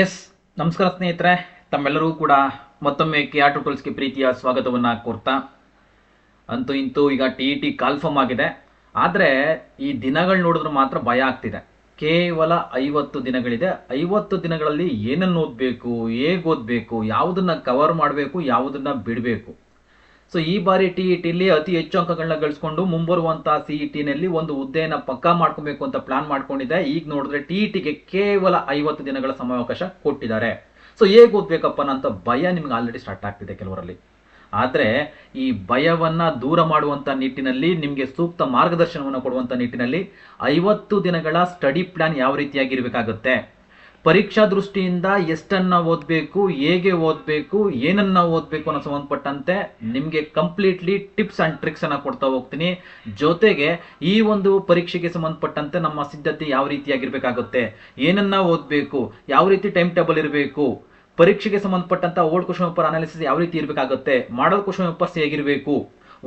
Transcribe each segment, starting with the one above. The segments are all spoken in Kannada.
ಎಸ್ ನಮಸ್ಕಾರ ಸ್ನೇಹಿತರೆ. ತಮ್ಮೆಲ್ಲರೂ ಕೂಡ ಮತ್ತೊಮ್ಮೆ ಕೆ ಆರ್ ಟೋಟಲ್ಸ್ಗೆ ಪ್ರೀತಿಯ ಸ್ವಾಗತವನ್ನು ಕೋರ್ತಾ ಅಂತೂ ಇಂತೂ ಈಗ ಟಿ ಇ ಟಿ ಕಾಲ್ಫಮ್ ಆಗಿದೆ. ಆದರೆ ಈ ದಿನಗಳು ನೋಡಿದ್ರೆ ಮಾತ್ರ ಭಯ ಆಗ್ತಿದೆ. ಕೇವಲ ಐವತ್ತು ದಿನಗಳಿದೆ. ಐವತ್ತು ದಿನಗಳಲ್ಲಿ ಏನನ್ನು ಓದಬೇಕು, ಹೇಗೆ ಓದಬೇಕು, ಯಾವುದನ್ನು ಕವರ್ ಮಾಡಬೇಕು, ಯಾವುದನ್ನು ಬಿಡಬೇಕು. ಸೊ ಈ ಬಾರಿ ಟಿ ಇ ಟಿಲಿ ಅತಿ ಹೆಚ್ಚು ಅಂಕಗಳನ್ನ ಗಳಿಸ್ಕೊಂಡು ಮುಂಬರುವಂತಹ ಸಿ ಇ ಟಿನಲ್ಲಿ ಒಂದು ಹುದ್ದೆಯನ್ನು ಪಕ್ಕಾ ಮಾಡ್ಕೊಬೇಕು ಅಂತ ಪ್ಲಾನ್ ಮಾಡ್ಕೊಂಡಿದೆ. ಈಗ ನೋಡಿದ್ರೆ ಟಿ ಇ ಟಿಗೆ ಕೇವಲ ಐವತ್ತು ದಿನಗಳ ಸಮಯಾವಕಾಶ ಕೊಟ್ಟಿದ್ದಾರೆ. ಸೊ ಹೇಗೆ ಓದ್ಬೇಕಪ್ಪ ಅಂತ ಭಯ ನಿಮ್ಗೆ ಆಲ್ರೆಡಿ ಸ್ಟಾರ್ಟ್ ಆಗ್ತಿದೆ ಕೆಲವರಲ್ಲಿ. ಆದರೆ ಈ ಭಯವನ್ನ ದೂರ ಮಾಡುವಂತ ನಿಟ್ಟಿನಲ್ಲಿ, ನಿಮಗೆ ಸೂಕ್ತ ಮಾರ್ಗದರ್ಶನವನ್ನು ಕೊಡುವಂತ ನಿಟ್ಟಿನಲ್ಲಿ ಐವತ್ತು ದಿನಗಳ ಸ್ಟಡಿ ಪ್ಲಾನ್ ಯಾವ ರೀತಿಯಾಗಿರ್ಬೇಕಾಗುತ್ತೆ ಪರೀಕ್ಷಾ ದೃಷ್ಟಿಯಿಂದ ಎಷ್ಟನ್ನ ಓದಬೇಕು, ಹೇಗೆ ಓದಬೇಕು, ಏನನ್ನ ಓದಬೇಕು ಅನ್ನೋ ಸಂಬಂಧಪಟ್ಟಂತೆ ನಿಮಗೆ ಕಂಪ್ಲೀಟ್ಲಿ ಟಿಪ್ಸ್ ಅಂಡ್ ಟ್ರಿಕ್ಸ್ ಅನ್ನ ಕೊಡ್ತಾ ಹೋಗ್ತೀನಿ. ಜೊತೆಗೆ ಈ ಒಂದು ಪರೀಕ್ಷೆಗೆ ಸಂಬಂಧಪಟ್ಟಂತೆ ನಮ್ಮ ಸಿದ್ಧತೆ ಯಾವ ರೀತಿಯಾಗಿರ್ಬೇಕಾಗುತ್ತೆ, ಏನನ್ನ ಓದಬೇಕು, ಯಾವ ರೀತಿ ಟೈಮ್ ಟೇಬಲ್ ಇರಬೇಕು, ಪರೀಕ್ಷೆಗೆ ಸಂಬಂಧಪಟ್ಟಂತ ಓಲ್ಡ್ ಕ್ವಶನ್ ಪೇಪರ್ ಅನಾಲಿಸಿಸ್ ಯಾವ ರೀತಿ ಇರಬೇಕಾಗುತ್ತೆ ಮಾಡಲ್ ಕ್ವಶನ್ ಪೇಪರ್ಸ್ ಹೇಗಿರಬೇಕು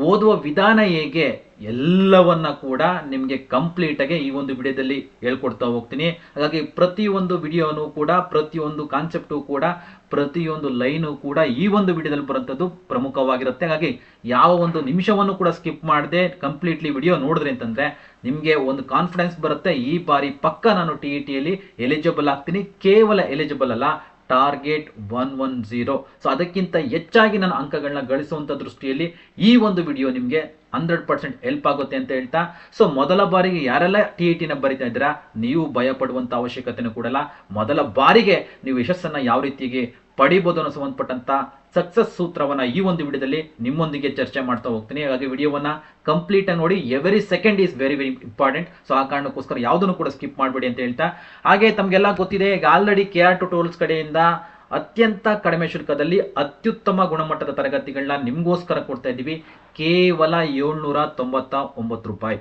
ಓದುವ ವಿಧಾನ ಹೇಗೆ, ಎಲ್ಲವನ್ನ ಕೂಡ ನಿಮಗೆ ಕಂಪ್ಲೀಟ್ ಆಗಿ ಈ ಒಂದು ವಿಡಿಯೋದಲ್ಲಿ ಹೇಳ್ಕೊಡ್ತಾ ಹೋಗ್ತೀನಿ. ಹಾಗಾಗಿ ಪ್ರತಿಯೊಂದು ವಿಡಿಯೋನು ಕೂಡ, ಪ್ರತಿಯೊಂದು ಕಾನ್ಸೆಪ್ಟು ಕೂಡ, ಪ್ರತಿಯೊಂದು ಲೈನು ಕೂಡ ಈ ಒಂದು ವಿಡಿಯೋದಲ್ಲಿ ಬರುವಂಥದ್ದು ಪ್ರಮುಖವಾಗಿರುತ್ತೆ. ಹಾಗಾಗಿ ಯಾವ ಒಂದು ನಿಮಿಷವನ್ನು ಕೂಡ ಸ್ಕಿಪ್ ಮಾಡದೆ ಕಂಪ್ಲೀಟ್ಲಿ ವಿಡಿಯೋ ನೋಡಿದ್ರೆ ಅಂತಂದ್ರೆ ನಿಮಗೆ ಒಂದು ಕಾನ್ಫಿಡೆನ್ಸ್ ಬರುತ್ತೆ. ಈ ಬಾರಿ ಪಕ್ಕ ನಾನು ಟಿ ಇ ಟಿಯಲ್ಲಿ ಎಲಿಜಿಬಲ್ ಆಗ್ತೀನಿ. ಕೇವಲ ಎಲಿಜಿಬಲ್ ಅಲ್ಲ target one one zero. So ಅದಕ್ಕಿಂತ ಹೆಚ್ಚಾಗಿ ನಾನು ಅಂಕಗಳನ್ನ ಗಳಿಸುವಂತ ದೃಷ್ಟಿಯಲ್ಲಿ ಈ ಒಂದು ವಿಡಿಯೋ ನಿಮಗೆ ಹಂಡ್ರೆಡ್ ಪರ್ಸೆಂಟ್ ಹೆಲ್ಪ್ ಆಗುತ್ತೆ ಅಂತ ಹೇಳ್ತಾ. ಸೊ ಮೊದಲ ಬಾರಿಗೆ ಯಾರೆಲ್ಲ ಟಿ ಇ ಟಿನ ಬರಿತಾ ಇದ್ದೀರಾ, ನೀವು ಭಯ ಪಡುವಂತ ಅವಶ್ಯಕತೆನೂ ಕೂಡಲ್ಲ. ಮೊದಲ ಬಾರಿಗೆ ನೀವು ಯಶಸ್ಸನ್ನ ಯಾವ ರೀತಿಗೆ ಪಡಿಬೋದು ಅನ್ನೋ ಸಂಬಂಧಪಟ್ಟಂತ ಸಕ್ಸಸ್ ಸೂತ್ರವನ್ನ ಈ ಒಂದು ವಿಡಿಯೋದಲ್ಲಿ ನಿಮ್ಮೊಂದಿಗೆ ಚರ್ಚೆ ಮಾಡ್ತಾ ಹೋಗ್ತೀನಿ. ಹಾಗಾಗಿ ವಿಡಿಯೋವನ್ನ ಕಂಪ್ಲೀಟ್ ಆಗಿ ನೋಡಿ. Every second is very very important so ಆ ಕಾರಣಕ್ಕೋಸ್ಕರ ಯಾವುದನ್ನು ಕೂಡ ಸ್ಕಿಪ್ ಮಾಡಬೇಡಿ ಅಂತ ಹೇಳ್ತಾ. ಹಾಗೆ ತಮಗೆಲ್ಲ ಗೊತ್ತಿದೆ, ಈಗ ಆಲ್ರೆಡಿ ಕೆ ಆರ್ ಟುಟೋಲ್ಸ್ ಕಡೆಯಿಂದ ಅತ್ಯಂತ ಕಡಿಮೆ ಶುಲ್ಕದಲ್ಲಿ ಅತ್ಯುತ್ತಮ ಗುಣಮಟ್ಟದ ತರಗತಿಗಳನ್ನ ನಿಮಗೋಸ್ಕರ ಕೊಡ್ತಾ ಇದ್ದೀವಿ. ಕೇವಲ ಏಳ್ನೂರ ತೊಂಬತ್ತ ಒಂಬತ್ತು ರೂಪಾಯಿ.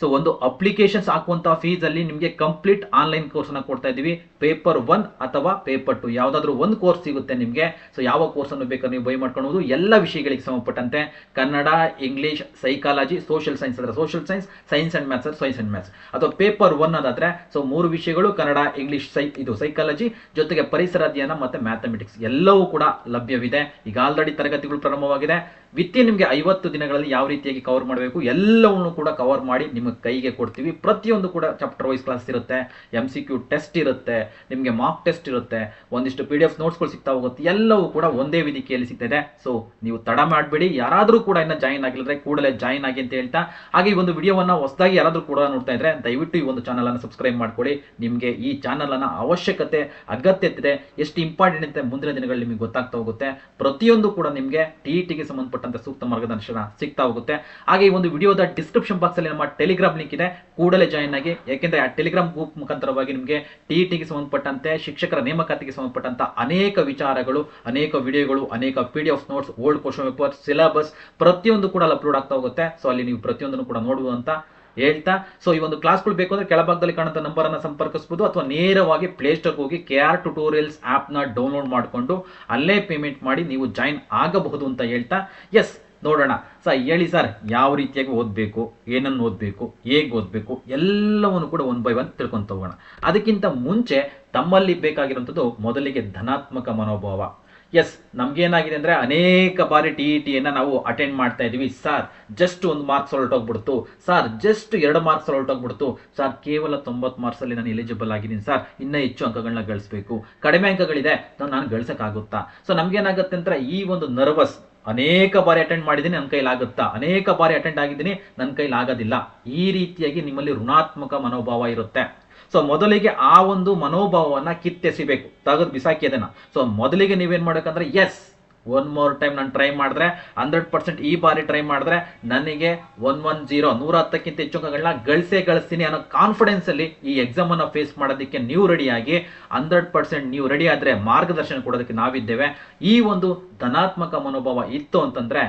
ಸೊ ಒಂದು ಅಪ್ಲಿಕೇಶನ್ಸ್ ಹಾಕುವಂಥ ಫೀಸ್ ಅಲ್ಲಿ ನಿಮಗೆ ಕಂಪ್ಲೀಟ್ ಆನ್ಲೈನ್ ಕೋರ್ಸನ್ನು ಕೊಡ್ತಾ ಇದೀವಿ ಪೇಪರ್ ಒನ್ ಅಥವಾ ಪೇಪರ್ ಟು, ಯಾವುದಾದ್ರೂ ಒಂದು ಕೋರ್ಸ್ ಸಿಗುತ್ತೆ ನಿಮಗೆ. ಸೊ ಯಾವ ಕೋರ್ಸನ್ನು ಬೇಕಾದ್ರೆ ನೀವು ಬೈ ಮಾಡ್ಕೊಳ್ಬಹುದು ಎಲ್ಲ ವಿಷಯಗಳಿಗೆ ಸಂಬಂಧಪಟ್ಟಂತೆ Kannada, English psychology social science ಅಂದರೆ social science science and maths science and maths ಅಥವಾ ಪೇಪರ್ ಒನ್ ಅದಾದರೆ ಸೊ ಮೂರು ವಿಷಯಗಳು, ಕನ್ನಡ, ಇಂಗ್ಲೀಷ್ ಸೈ ಇದು ಸೈಕಾಲಜಿ ಜೊತೆಗೆ ಪರಿಸರ ಅಧ್ಯಯನ ಮತ್ತೆ ಮ್ಯಾಥಮೆಟಿಕ್ಸ್ ಎಲ್ಲವೂ ಕೂಡ ಲಭ್ಯವಿದೆ. ಈಗ ಆಲ್ರೆಡಿ ತರಗತಿಗಳು ಪ್ರಾರಂಭವಾಗಿದೆ. ವಿತ್ತಿ ನಿಮಗೆ ಐವತ್ತು ದಿನಗಳಲ್ಲಿ ಯಾವ ರೀತಿಯಾಗಿ ಕವರ್ ಮಾಡಬೇಕು, ಎಲ್ಲವನ್ನು ಕೂಡ ಕವರ್ ಮಾಡಿ ನಿಮಗೆ ಕೈಗೆ ಕೊಡ್ತೀವಿ. ಪ್ರತಿಯೊಂದು ಕೂಡ ಚಾಪ್ಟರ್ ವೈಸ್ ಕ್ಲಾಸ್ ಇರುತ್ತೆ. ಎಂ ಸಿ ಕ್ಯೂ ಟೆಸ್ಟ್ ಇರುತ್ತೆ. ನಿಮಗೆ ಮಾಕ್ ಟೆಸ್ಟ್ ಇರುತ್ತೆ, ಒಂದಿಷ್ಟು ಪಿ ಡಿ ಎಫ್ ನೋಟ್ಸ್ಗಳು ಸಿಗ್ತಾ ಹೋಗುತ್ತೆ, ಎಲ್ಲವೂ ಕೂಡ ಒಂದೇ ವೇದಿಕೆಯಲ್ಲಿ ಸಿಗ್ತದೆ. ಸೊ ನೀವು ತಡ ಮಾಡಬೇಡಿ, ಯಾರಾದರೂ ಕೂಡ ಇನ್ನೂ ಜಾಯಿನ್ ಆಗಿಲ್ಲದ್ರೆ ಕೂಡಲೇ ಜಾಯಿನ್ ಆಗಿ ಅಂತ ಹೇಳ್ತಾ, ಹಾಗೆ ಈ ಒಂದು ವಿಡಿಯೋವನ್ನು ಹೊಸದಾಗಿ ಯಾರಾದರೂ ಕೂಡ ನೋಡ್ತಾ ಇದ್ರೆ ದಯವಿಟ್ಟು ಈ ಒಂದು ಚಾನಲ್ ಅನ್ನು ಸಬ್ಸ್ಕ್ರೈಬ್ ಮಾಡ್ಕೊಳ್ಳಿ. ನಿಮಗೆ ಈ ಚಾನಲ್ ಅನ್ನ ಅವಶ್ಯಕತೆ ಅಗತ್ಯತೆ ಎಷ್ಟು ಇಂಪಾರ್ಟೆಂಟ್ ಅಂತ ಮುಂದಿನ ದಿನಗಳಲ್ಲಿ ನಿಮಗೆ ಗೊತ್ತಾಗ್ತಾ ಹೋಗುತ್ತೆ. ಪ್ರತಿಯೊಂದು ಕೂಡ ನಿಮಗೆ ಟಿ ಟಿಗೆ ಸಂಬಂಧಪಟ್ಟಂತ ಸೂಕ್ತ ಮಾರ್ಗದರ್ಶನ ಸಿಗ್ತಾ ಹೋಗುತ್ತೆ. ಹಾಗೆ ಈ ಒಂದು ವಿಡಿಯೋದ ಡಿಸ್ಕ್ರಿಪ್ಷನ್ ಬಾಕ್ಸ್ ಅಲ್ಲಿ ನಮ್ಮ ಟೆಲಿಗ್ರಾಮ್ ಲಿಂಕ್ ಇದೆ. ಕೂಡಲೇ ಜಾಯಿನ್ ಆಗಿ, ಯಾಕೆಂದ್ರೆ ಆ ಟೆಲಿಗ್ರಾಮ್ ಗ್ರೂಪ್ ಮುಖಾಂತರವಾಗಿ ನಿಮಗೆ ಟಿ ಟಿಗೆ ಸಂಬಂಧಪಟ್ಟಂತೆ, ಶಿಕ್ಷಕರ ನೇಮಕಾತಿಗೆ ಸಂಬಂಧಪಟ್ಟಂತ ಅನೇಕ ವಿಚಾರಗಳು, ಅನೇಕ ವಿಡಿಯೋಗಳು, ಅನೇಕ P D F notes old question paper syllabus ಪ್ರತಿಯೊಂದು ಕೂಡ ಅಪ್ಲೋಡ್ ಆಗ್ತಾ ಹೋಗುತ್ತೆ. ಸೊ ಅಲ್ಲಿ ನೀವು ಪ್ರತಿಯೊಂದನ್ನು ಕೂಡ ನೋಡುವುದು ಅಂತ ಹೇಳ್ತಾ. ಸೊ ಈ ಒಂದು ಕ್ಲಾಸ್ಗಳು ಬೇಕು ಅಂದ್ರೆ ಕೆಳಭಾಗದಲ್ಲಿ ಕಾಣುವಂತ ನಂಬರ್ ಅನ್ನ ಸಂಪರ್ಕಿಸಬಹುದು ಅಥವಾ ನೇರವಾಗಿ ಪ್ಲೇಸ್ಟೋರ್ ಹೋಗಿ ಕೆ ಆರ್ ಟ್ಯುಟೋರಿಯಲ್ಸ್ನ ಡೌನ್ಲೋಡ್ ಮಾಡಿಕೊಂಡು ಅಲ್ಲೇ ಪೇಮೆಂಟ್ ಮಾಡಿ ನೀವು ಜಾಯಿನ್ ಆಗಬಹುದು ಅಂತ ಹೇಳ್ತಾ. ಎಸ್ ನೋಡೋಣ. ಸರ್, ಹೇಳಿ ಸರ್, ಯಾವ ರೀತಿಯಾಗಿ ಓದಬೇಕು, ಏನನ್ನು ಓದಬೇಕು, ಹೇಗೆ ಓದಬೇಕು, ಎಲ್ಲವನ್ನು ಕೂಡ ಒನ್ ಬೈ ಒನ್ ತಿಳ್ಕೊಂತ ಹೋಗೋಣ ಅದಕ್ಕಿಂತ ಮುಂಚೆ ತಮ್ಮಲ್ಲಿ ಬೇಕಾಗಿರುವಂಥದ್ದು ಮೊದಲಿಗೆ ಧನಾತ್ಮಕ ಮನೋಭಾವ. ಎಸ್ ನಮ್ಗೇನಾಗಿದೆ ಅಂದ್ರೆ ಅನೇಕ ಬಾರಿ ಟಿ ಇ ಟಿಯನ್ನು ನಾವು ಅಟೆಂಡ್ ಮಾಡ್ತಾ ಇದೀವಿ ಸರ್ ಜಸ್ಟ್ ಒಂದು ಮಾರ್ಕ್ಸ್ ಹೊರಟೋಗ್ಬಿಡ್ತು ಸರ್ ಜಸ್ಟ್ ಎರಡು ಮಾರ್ಕ್ಸ್ ಹೊರಟೋಗ್ಬಿಡ್ತು ಸರ್ ಕೇವಲ ತೊಂಬತ್ತು ಮಾರ್ಕ್ಸ್ ಅಲ್ಲಿ ನಾನು ಎಲಿಜಿಬಲ್ ಆಗಿದ್ದೀನಿ. ಸರ್ ಇನ್ನೂ ಹೆಚ್ಚು ಅಂಕಗಳನ್ನ ಗಳಿಸಬೇಕು. ಕಡಿಮೆ ಅಂಕಗಳಿದೆ, ನಾನು ಗಳಿಸಕ್ಕಾಗುತ್ತಾ? ಸೊ ನಮ್ಗೇನಾಗುತ್ತೆ ಅಂದ್ರೆ ಈ ಒಂದು ನರ್ವಸ್ ಅನೇಕ ಬಾರಿ ಅಟೆಂಡ್ ಮಾಡಿದ್ದೀನಿ, ನನ್ನ ಕೈಲಿ ಆಗುತ್ತಾ? ಅನೇಕ ಬಾರಿ ಅಟೆಂಡ್ ಆಗಿದ್ದೀನಿ, ನನ್ನ ಕೈಲಿ ಆಗೋದಿಲ್ಲ. ಈ ರೀತಿಯಾಗಿ ನಿಮ್ಮಲ್ಲಿ ಋಣಾತ್ಮಕ ಮನೋಭಾವ ಇರುತ್ತೆ. ಸೊ ಮೊದಲಿಗೆ ಆ ಒಂದು ಮನೋಭಾವವನ್ನ ಕಿತ್ತೆಸಿಬೇಕು. ತೆಗೆದು ಬಿಸಾಕಿ ಅದನ್ನ ಸೊ ಮೊದಲಿಗೆ ನೀವೇನ್ ಮಾಡಬೇಕಂದ್ರೆ ಎಸ್ ಒನ್ ಮೋರ್ ಟೈಮ್ ನಾನು ಟ್ರೈ ಮಾಡಿದ್ರೆ ಹಂಡ್ರೆಡ್ ಪರ್ಸೆಂಟ್ ಈ ಬಾರಿ ಟ್ರೈ ಮಾಡಿದ್ರೆ ನನಗೆ ಒನ್ ಒನ್ ಜೀರೋ ನೂರ ಹತ್ತಕ್ಕಿಂತ ಹೆಚ್ಚು ಅಂಕಗಳನ್ನ ಗಳಿಸೇ ಗಳಿಸ್ತೀನಿ ಅನ್ನೋ ಕಾನ್ಫಿಡೆನ್ಸ್ ಅಲ್ಲಿ ಈ ಎಕ್ಸಾಮ್ ಅನ್ನ ಫೇಸ್ ಮಾಡೋದಕ್ಕೆ ನೀವು ರೆಡಿಯಾಗಿ ಹಂಡ್ರೆಡ್ ಪರ್ಸೆಂಟ್ ನೀವು ರೆಡಿ ಆದ್ರೆ ಮಾರ್ಗದರ್ಶನ ಕೊಡೋದಕ್ಕೆ ನಾವಿದ್ದೇವೆ. ಈ ಒಂದು ಧನಾತ್ಮಕ ಮನೋಭಾವ ಇತ್ತು ಅಂತಂದ್ರೆ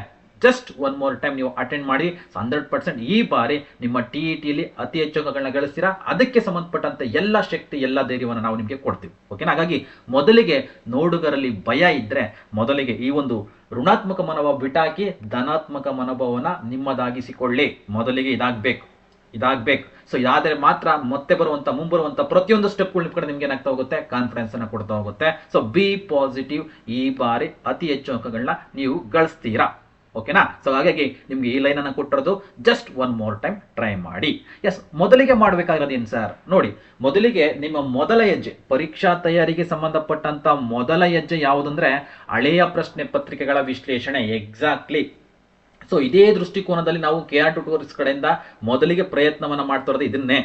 ಜಸ್ಟ್ ಒನ್ ಮೋರ್ ಟೈಮ್ ನೀವು ಅಟೆಂಡ್ ಮಾಡಿ ಹಂಡ್ರೆಡ್ ಪರ್ಸೆಂಟ್ ಈ ಬಾರಿ ನಿಮ್ಮ ಟಿ ಇ ಟಿಲಿ ಅತಿ ಹೆಚ್ಚು ಅಂಕಗಳನ್ನ ಗಳಿಸ್ತೀರಾ? ಅದಕ್ಕೆ ಸಂಬಂಧಪಟ್ಟಂತೆ ಎಲ್ಲ ಶಕ್ತಿ, ಎಲ್ಲ ಧೈರ್ಯವನ್ನು ನಾವು ನಿಮಗೆ ಕೊಡ್ತೀವಿ. ಓಕೆನಾ ಹಾಗಾಗಿ ಮೊದಲಿಗೆ ನೋಡುಗರಲ್ಲಿ ಭಯ ಇದ್ರೆ ಮೊದಲಿಗೆ ಈ ಒಂದು ಋಣಾತ್ಮಕ ಮನೋಭಾವ ಬಿಟ್ಟಾಕಿ ಧನಾತ್ಮಕ ಮನೋಭಾವನ ನಿಮ್ಮದಾಗಿಸಿಕೊಳ್ಳಿ. ಮೊದಲಿಗೆ ಇದಾಗಬೇಕು. ಇದಾಗಬೇಕು. ಸೊ ಇದಾದ್ರೆ ಮಾತ್ರ ಮತ್ತೆ ಬರುವಂತ, ಮುಂಬರುವಂತ ಪ್ರತಿಯೊಂದು ಸ್ಟೆಪ್ಗಳ ಕಡೆ ನಿಮ್ಗೆ ಏನಾಗ್ತಾ ಹೋಗುತ್ತೆ? ಕಾನ್ಫಿಡೆನ್ಸ್ ಅನ್ನ ಕೊಡ್ತಾ ಹೋಗುತ್ತೆ. ಸೊ ಬಿ ಪಾಸಿಟಿವ್ ಈ ಬಾರಿ ಅತಿ ಹೆಚ್ಚು ಅಂಕಗಳನ್ನ ನೀವು ಗಳಿಸ್ತೀರಾ? ಓಕೆನಾ ಸೊ ಹಾಗಾಗಿ ನಿಮ್ಗೆ ಈ ಲೈನ್ ಅನ್ನ ಕೊಟ್ಟಿರೋದು just one more time try ಮಾಡಿ. ಎಸ್ ಮೊದಲಿಗೆ ಮಾಡಬೇಕಾಗಿರೋದು ಏನು ಸರ್ ನೋಡಿ, ಮೊದಲಿಗೆ ನಿಮ್ಮ ಮೊದಲ ಹೆಜ್ಜೆ, ಪರೀಕ್ಷಾ ತಯಾರಿಗೆ ಸಂಬಂಧಪಟ್ಟಂತ ಮೊದಲ ಹೆಜ್ಜೆ ಯಾವುದಂದ್ರೆ ಹಳೆಯ ಪ್ರಶ್ನೆ ಪತ್ರಿಕೆಗಳ ವಿಶ್ಲೇಷಣೆ ಎಕ್ಸಾಕ್ಟ್ಲಿ ಸೊ ಇದೇ ದೃಷ್ಟಿಕೋನದಲ್ಲಿ ನಾವು ಕೆ ಆರ್ ಟೂಟೋರ್ಸ್ ಕಡೆಯಿಂದ ಮೊದಲಿಗೆ ಪ್ರಯತ್ನವನ್ನ ಮಾಡ್ತಾ ಇರೋದು ಇದನ್ನೇ.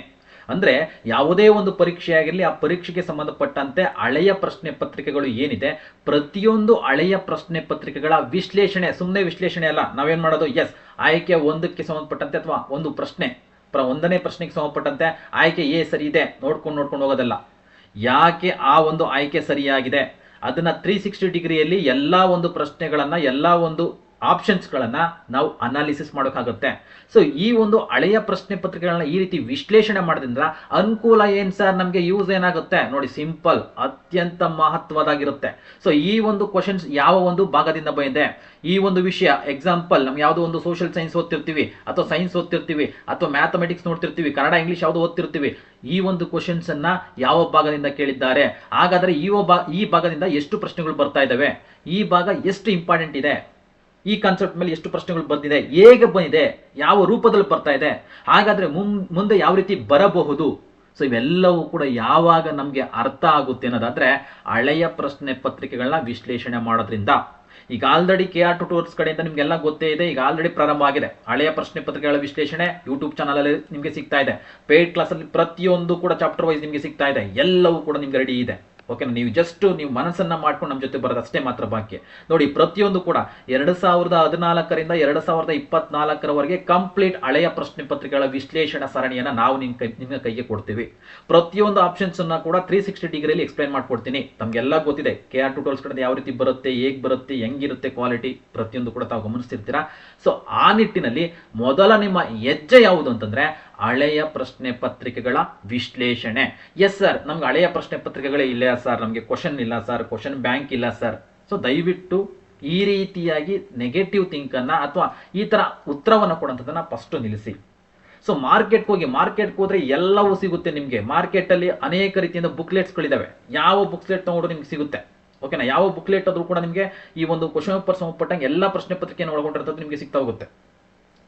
ಅಂದ್ರೆ ಯಾವುದೇ ಒಂದು ಪರೀಕ್ಷೆ ಆಗಿರಲಿ ಆ ಪರೀಕ್ಷೆಗೆ ಸಂಬಂಧಪಟ್ಟಂತೆ ಹಳೆಯ ಪ್ರಶ್ನೆ ಪತ್ರಿಕೆಗಳು ಏನಿದೆ, ಪ್ರತಿಯೊಂದು ಹಳೆಯ ಪ್ರಶ್ನೆ ಪತ್ರಿಕೆಗಳ ವಿಶ್ಲೇಷಣೆ ಸುಮ್ಮನೆ ವಿಶ್ಲೇಷಣೆ ಅಲ್ಲ, ನಾವೇನ್ ಮಾಡೋದು? ಎಸ್ ಆಯ್ಕೆ ಒಂದಕ್ಕೆ ಸಂಬಂಧಪಟ್ಟಂತೆ ಅಥವಾ ಒಂದು ಪ್ರಶ್ನೆ, ಪ್ರ, ಒಂದನೇ ಪ್ರಶ್ನೆಗೆ ಸಂಬಂಧಪಟ್ಟಂತೆ ಆಯ್ಕೆ ಎ ಸರಿ ಇದೆ, ನೋಡ್ಕೊಂಡು ನೋಡ್ಕೊಂಡು ಹೋಗೋದಲ್ಲ. ಯಾಕೆ ಆ ಒಂದು ಆಯ್ಕೆ ಸರಿಯಾಗಿದೆ? ಅದನ್ನ ತ್ರೀ ಸಿಕ್ಸ್ಟಿ ಡಿಗ್ರಿಯಲ್ಲಿ ಎಲ್ಲಾ ಒಂದು ಪ್ರಶ್ನೆಗಳನ್ನ, ಎಲ್ಲಾ ಒಂದು ಆಪ್ಷನ್ಸ್ಗಳನ್ನ ನಾವು ಅನಾಲಿಸಿಸ್ ಮಾಡೋಕ್ಕಾಗುತ್ತೆ. ಸೊ ಈ ಒಂದು ಹಳೆಯ ಪ್ರಶ್ನೆ ಪತ್ರಿಕೆಗಳನ್ನ ಈ ರೀತಿ ವಿಶ್ಲೇಷಣೆ ಮಾಡೋದ್ರಿಂದ ಅನುಕೂಲ ಏನು ಸರ್ ನಮಗೆ? ಯೂಸ್ ಏನಾಗುತ್ತೆ? ನೋಡಿ ಸಿಂಪಲ್ ಅತ್ಯಂತ ಮಹತ್ವದಾಗಿರುತ್ತೆ. ಸೊ ಈ ಒಂದು ಕ್ವಶನ್ಸ್ ಯಾವ ಒಂದು ಭಾಗದಿಂದ ಬಂದಿದೆ? ಈ ಒಂದು ವಿಷಯ ಎಕ್ಸಾಂಪಲ್ ನಮ್ಗೆ ಯಾವುದೋ ಒಂದು ಸೋಷಿಯಲ್ ಸೈನ್ಸ್ ಓದ್ತಿರ್ತೀವಿ, ಅಥವಾ ಸೈನ್ಸ್ ಓದ್ತಿರ್ತೀವಿ, ಅಥವಾ ಮ್ಯಾಥಮೆಟಿಕ್ಸ್ ನೋಡ್ತಿರ್ತೀವಿ, ಕನ್ನಡ, ಇಂಗ್ಲೀಷ್ ಯಾವುದು ಓದ್ತಿರ್ತೀವಿ, ಈ ಒಂದು ಕ್ವಶನ್ಸ್ ಅನ್ನ ಯಾವ ಭಾಗದಿಂದ ಕೇಳಿದ್ದಾರೆ? ಹಾಗಾದ್ರೆ ಈ ಈ ಭಾಗದಿಂದ ಎಷ್ಟು ಪ್ರಶ್ನೆಗಳು ಬರ್ತಾ ಇದ್ದಾವೆ ಈ ಭಾಗ ಎಷ್ಟು ಇಂಪಾರ್ಟೆಂಟ್ ಇದೆ? ಈ ಕಾನ್ಸೆಪ್ಟ್ ಮೇಲೆ ಎಷ್ಟು ಪ್ರಶ್ನೆಗಳು ಬಂದಿದೆ, ಹೇಗೆ ಬಂದಿದೆ, ಯಾವ ರೂಪದಲ್ಲಿ ಬರ್ತಾ ಇದೆ, ಹಾಗಾದ್ರೆ ಮುಂದೆ ಯಾವ ರೀತಿ ಬರಬಹುದು. ಸೊ ಇವೆಲ್ಲವೂ ಕೂಡ ಯಾವಾಗ ನಮಗೆ ಅರ್ಥ ಆಗುತ್ತೆ ಅನ್ನೋದಾದ್ರೆ ಹಳೆಯ ಪ್ರಶ್ನೆ ಪತ್ರಿಕೆಗಳನ್ನ ವಿಶ್ಲೇಷಣೆ ಮಾಡೋದ್ರಿಂದ. ಈಗ ಆಲ್ರೆಡಿ ಕೆ ಆರ್ ಟೂಟೋರ್ಸ್ ಕಡೆಯಿಂದ ನಿಮ್ಗೆಲ್ಲ ಗೊತ್ತೇ ಇದೆ, ಈಗ ಆಲ್ರೆಡಿ ಪ್ರಾರಂಭ ಆಗಿದೆ. ಹಳೆಯ ಪ್ರಶ್ನೆ ಪತ್ರಿಕೆಗಳ ವಿಶ್ಲೇಷಣೆ ಯೂಟ್ಯೂಬ್ ಚಾನಲ್ ಅಲ್ಲಿ ನಿಮಗೆ ಸಿಗ್ತಾ ಇದೆ. ಪೇಯ್ಡ್ ಕ್ಲಾಸ್ ಅಲ್ಲಿ ಪ್ರತಿಯೊಂದು ಕೂಡ ಚಾಪ್ಟರ್ ವೈಸ್ ನಿಮಗೆ ಸಿಗ್ತಾ ಇದೆ. ಎಲ್ಲವೂ ಕೂಡ ನಿಮ್ಗೆ ರೆಡಿ ಇದೆ. ಓಕೆನಾ ನೀವು ಜಸ್ಟ್ ನೀವು ಮನಸ್ಸನ್ನ ಮಾಡ್ಕೊಂಡು ನಮ್ಮ ಜೊತೆ ಬರೋದು ಅಷ್ಟೇ ಮಾತ್ರ ಬಾಕಿ. ನೋಡಿ, ಪ್ರತಿಯೊಂದು ಕೂಡ ಎರಡು ಸಾವಿರದ ಹದಿನಾಲ್ಕರಿಂದ ಎರಡು ಸಾವಿರದ ಇಪ್ಪತ್ನಾಲ್ಕರವರೆಗೆ ಕಂಪ್ಲೀಟ್ ಹಳೆಯ ಪ್ರಶ್ನೆ ಪತ್ರಿಕೆಗಳ ವಿಶ್ಲೇಷಣಾ ಸರಣಿಯನ್ನು ನಾವು ನಿಮ್ಮ ಕೈ ನಿಮ್ಮ ಕೈಗೆ ಕೊಡ್ತೀವಿ. ಪ್ರತಿಯೊಂದು ಆಪ್ಷನ್ಸ್ ಅನ್ನ ಕೂಡ ತ್ರೀ ಸಿಕ್ಸ್ಟಿ ಡಿಗ್ರಿಯಲ್ಲಿ ಎಕ್ಸ್ಪ್ಲೈನ್ ಮಾಡ್ಕೊಡ್ತೀನಿ. ತಮ್ಗೆಲ್ಲ ಗೊತ್ತಿದೆ ಕೆ ಆರ್ ಟೂಟೋಲ್ಸ್ ಕಡೆ ಯಾವ ರೀತಿ ಬರುತ್ತೆ, ಹೇಗ್ ಬರುತ್ತೆ, ಹೆಂಗಿರುತ್ತೆ ಕ್ವಾಲಿಟಿ ಪ್ರತಿಯೊಂದು ಕೂಡ ತಾವು ಗಮನಿಸ್ತಿರ್ತೀರಾ? ಸೊ ಆ ನಿಟ್ಟಿನಲ್ಲಿ ಮೊದಲ ನಿಮ್ಮ ಹೆಜ್ಜೆ ಯಾವುದು ಅಂತಂದ್ರೆ ಹಳೆಯ ಪ್ರಶ್ನೆ ಪತ್ರಿಕೆಗಳ ವಿಶ್ಲೇಷಣೆ. ಎಸ್ ಸರ್ ನಮ್ಗೆ ಹಳೆಯ ಪ್ರಶ್ನೆ ಪತ್ರಿಕೆಗಳೇ ಇಲ್ಲ ಸರ್ ನಮಗೆ ಕ್ವಶನ್ ಇಲ್ಲ ಸರ್ ಕ್ವಶನ್ ಬ್ಯಾಂಕ್ ಇಲ್ಲ ಸರ್ ಸೊ ದಯವಿಟ್ಟು ಈ ರೀತಿಯಾಗಿ ನೆಗೆಟಿವ್ ಥಿಂಕ್ ಅನ್ನ ಅಥವಾ ಈ ತರ ಉತ್ತರವನ್ನು ಕೊಡುವಂಥದ್ದನ್ನ ಫಸ್ಟ್ ನಿಲ್ಲಿಸಿ. ಸೊ ಮಾರ್ಕೆಟ್ಗೆ ಹೋಗಿ ಮಾರ್ಕೆಟ್ಗೆ ಹೋದ್ರೆ ಎಲ್ಲವೂ ಸಿಗುತ್ತೆ ನಿಮಗೆ. ಮಾರ್ಕೆಟ್ ಅಲ್ಲಿ ಅನೇಕ ರೀತಿಯಿಂದ ಬುಕ್ಲೆಟ್ಸ್ಗಳಿದ್ದಾವೆ ಯಾವ ಬುಕ್ಲೆಟ್ ತಗೊಂಡ್ರು ನಿಮ್ಗೆ ಸಿಗುತ್ತೆ? ಓಕೆನಾ ಯಾವ ಬುಕ್ಲೆಟ್ ಆದ್ರೂ ಕೂಡ ನಿಮಗೆ ಈ ಒಂದು ಕ್ವಶನ್ ಪೇಪರ್ ಸಂಬಂಧಪಟ್ಟಂಗೆ ಎಲ್ಲ ಪ್ರಶ್ನೆ ಪತ್ರಿಕೆಯನ್ನು ಒಳಗೊಂಡಿರ್ತದ್ದು ನಿಮಗೆ ಸಿಗ್ತಾ ಹೋಗುತ್ತೆ.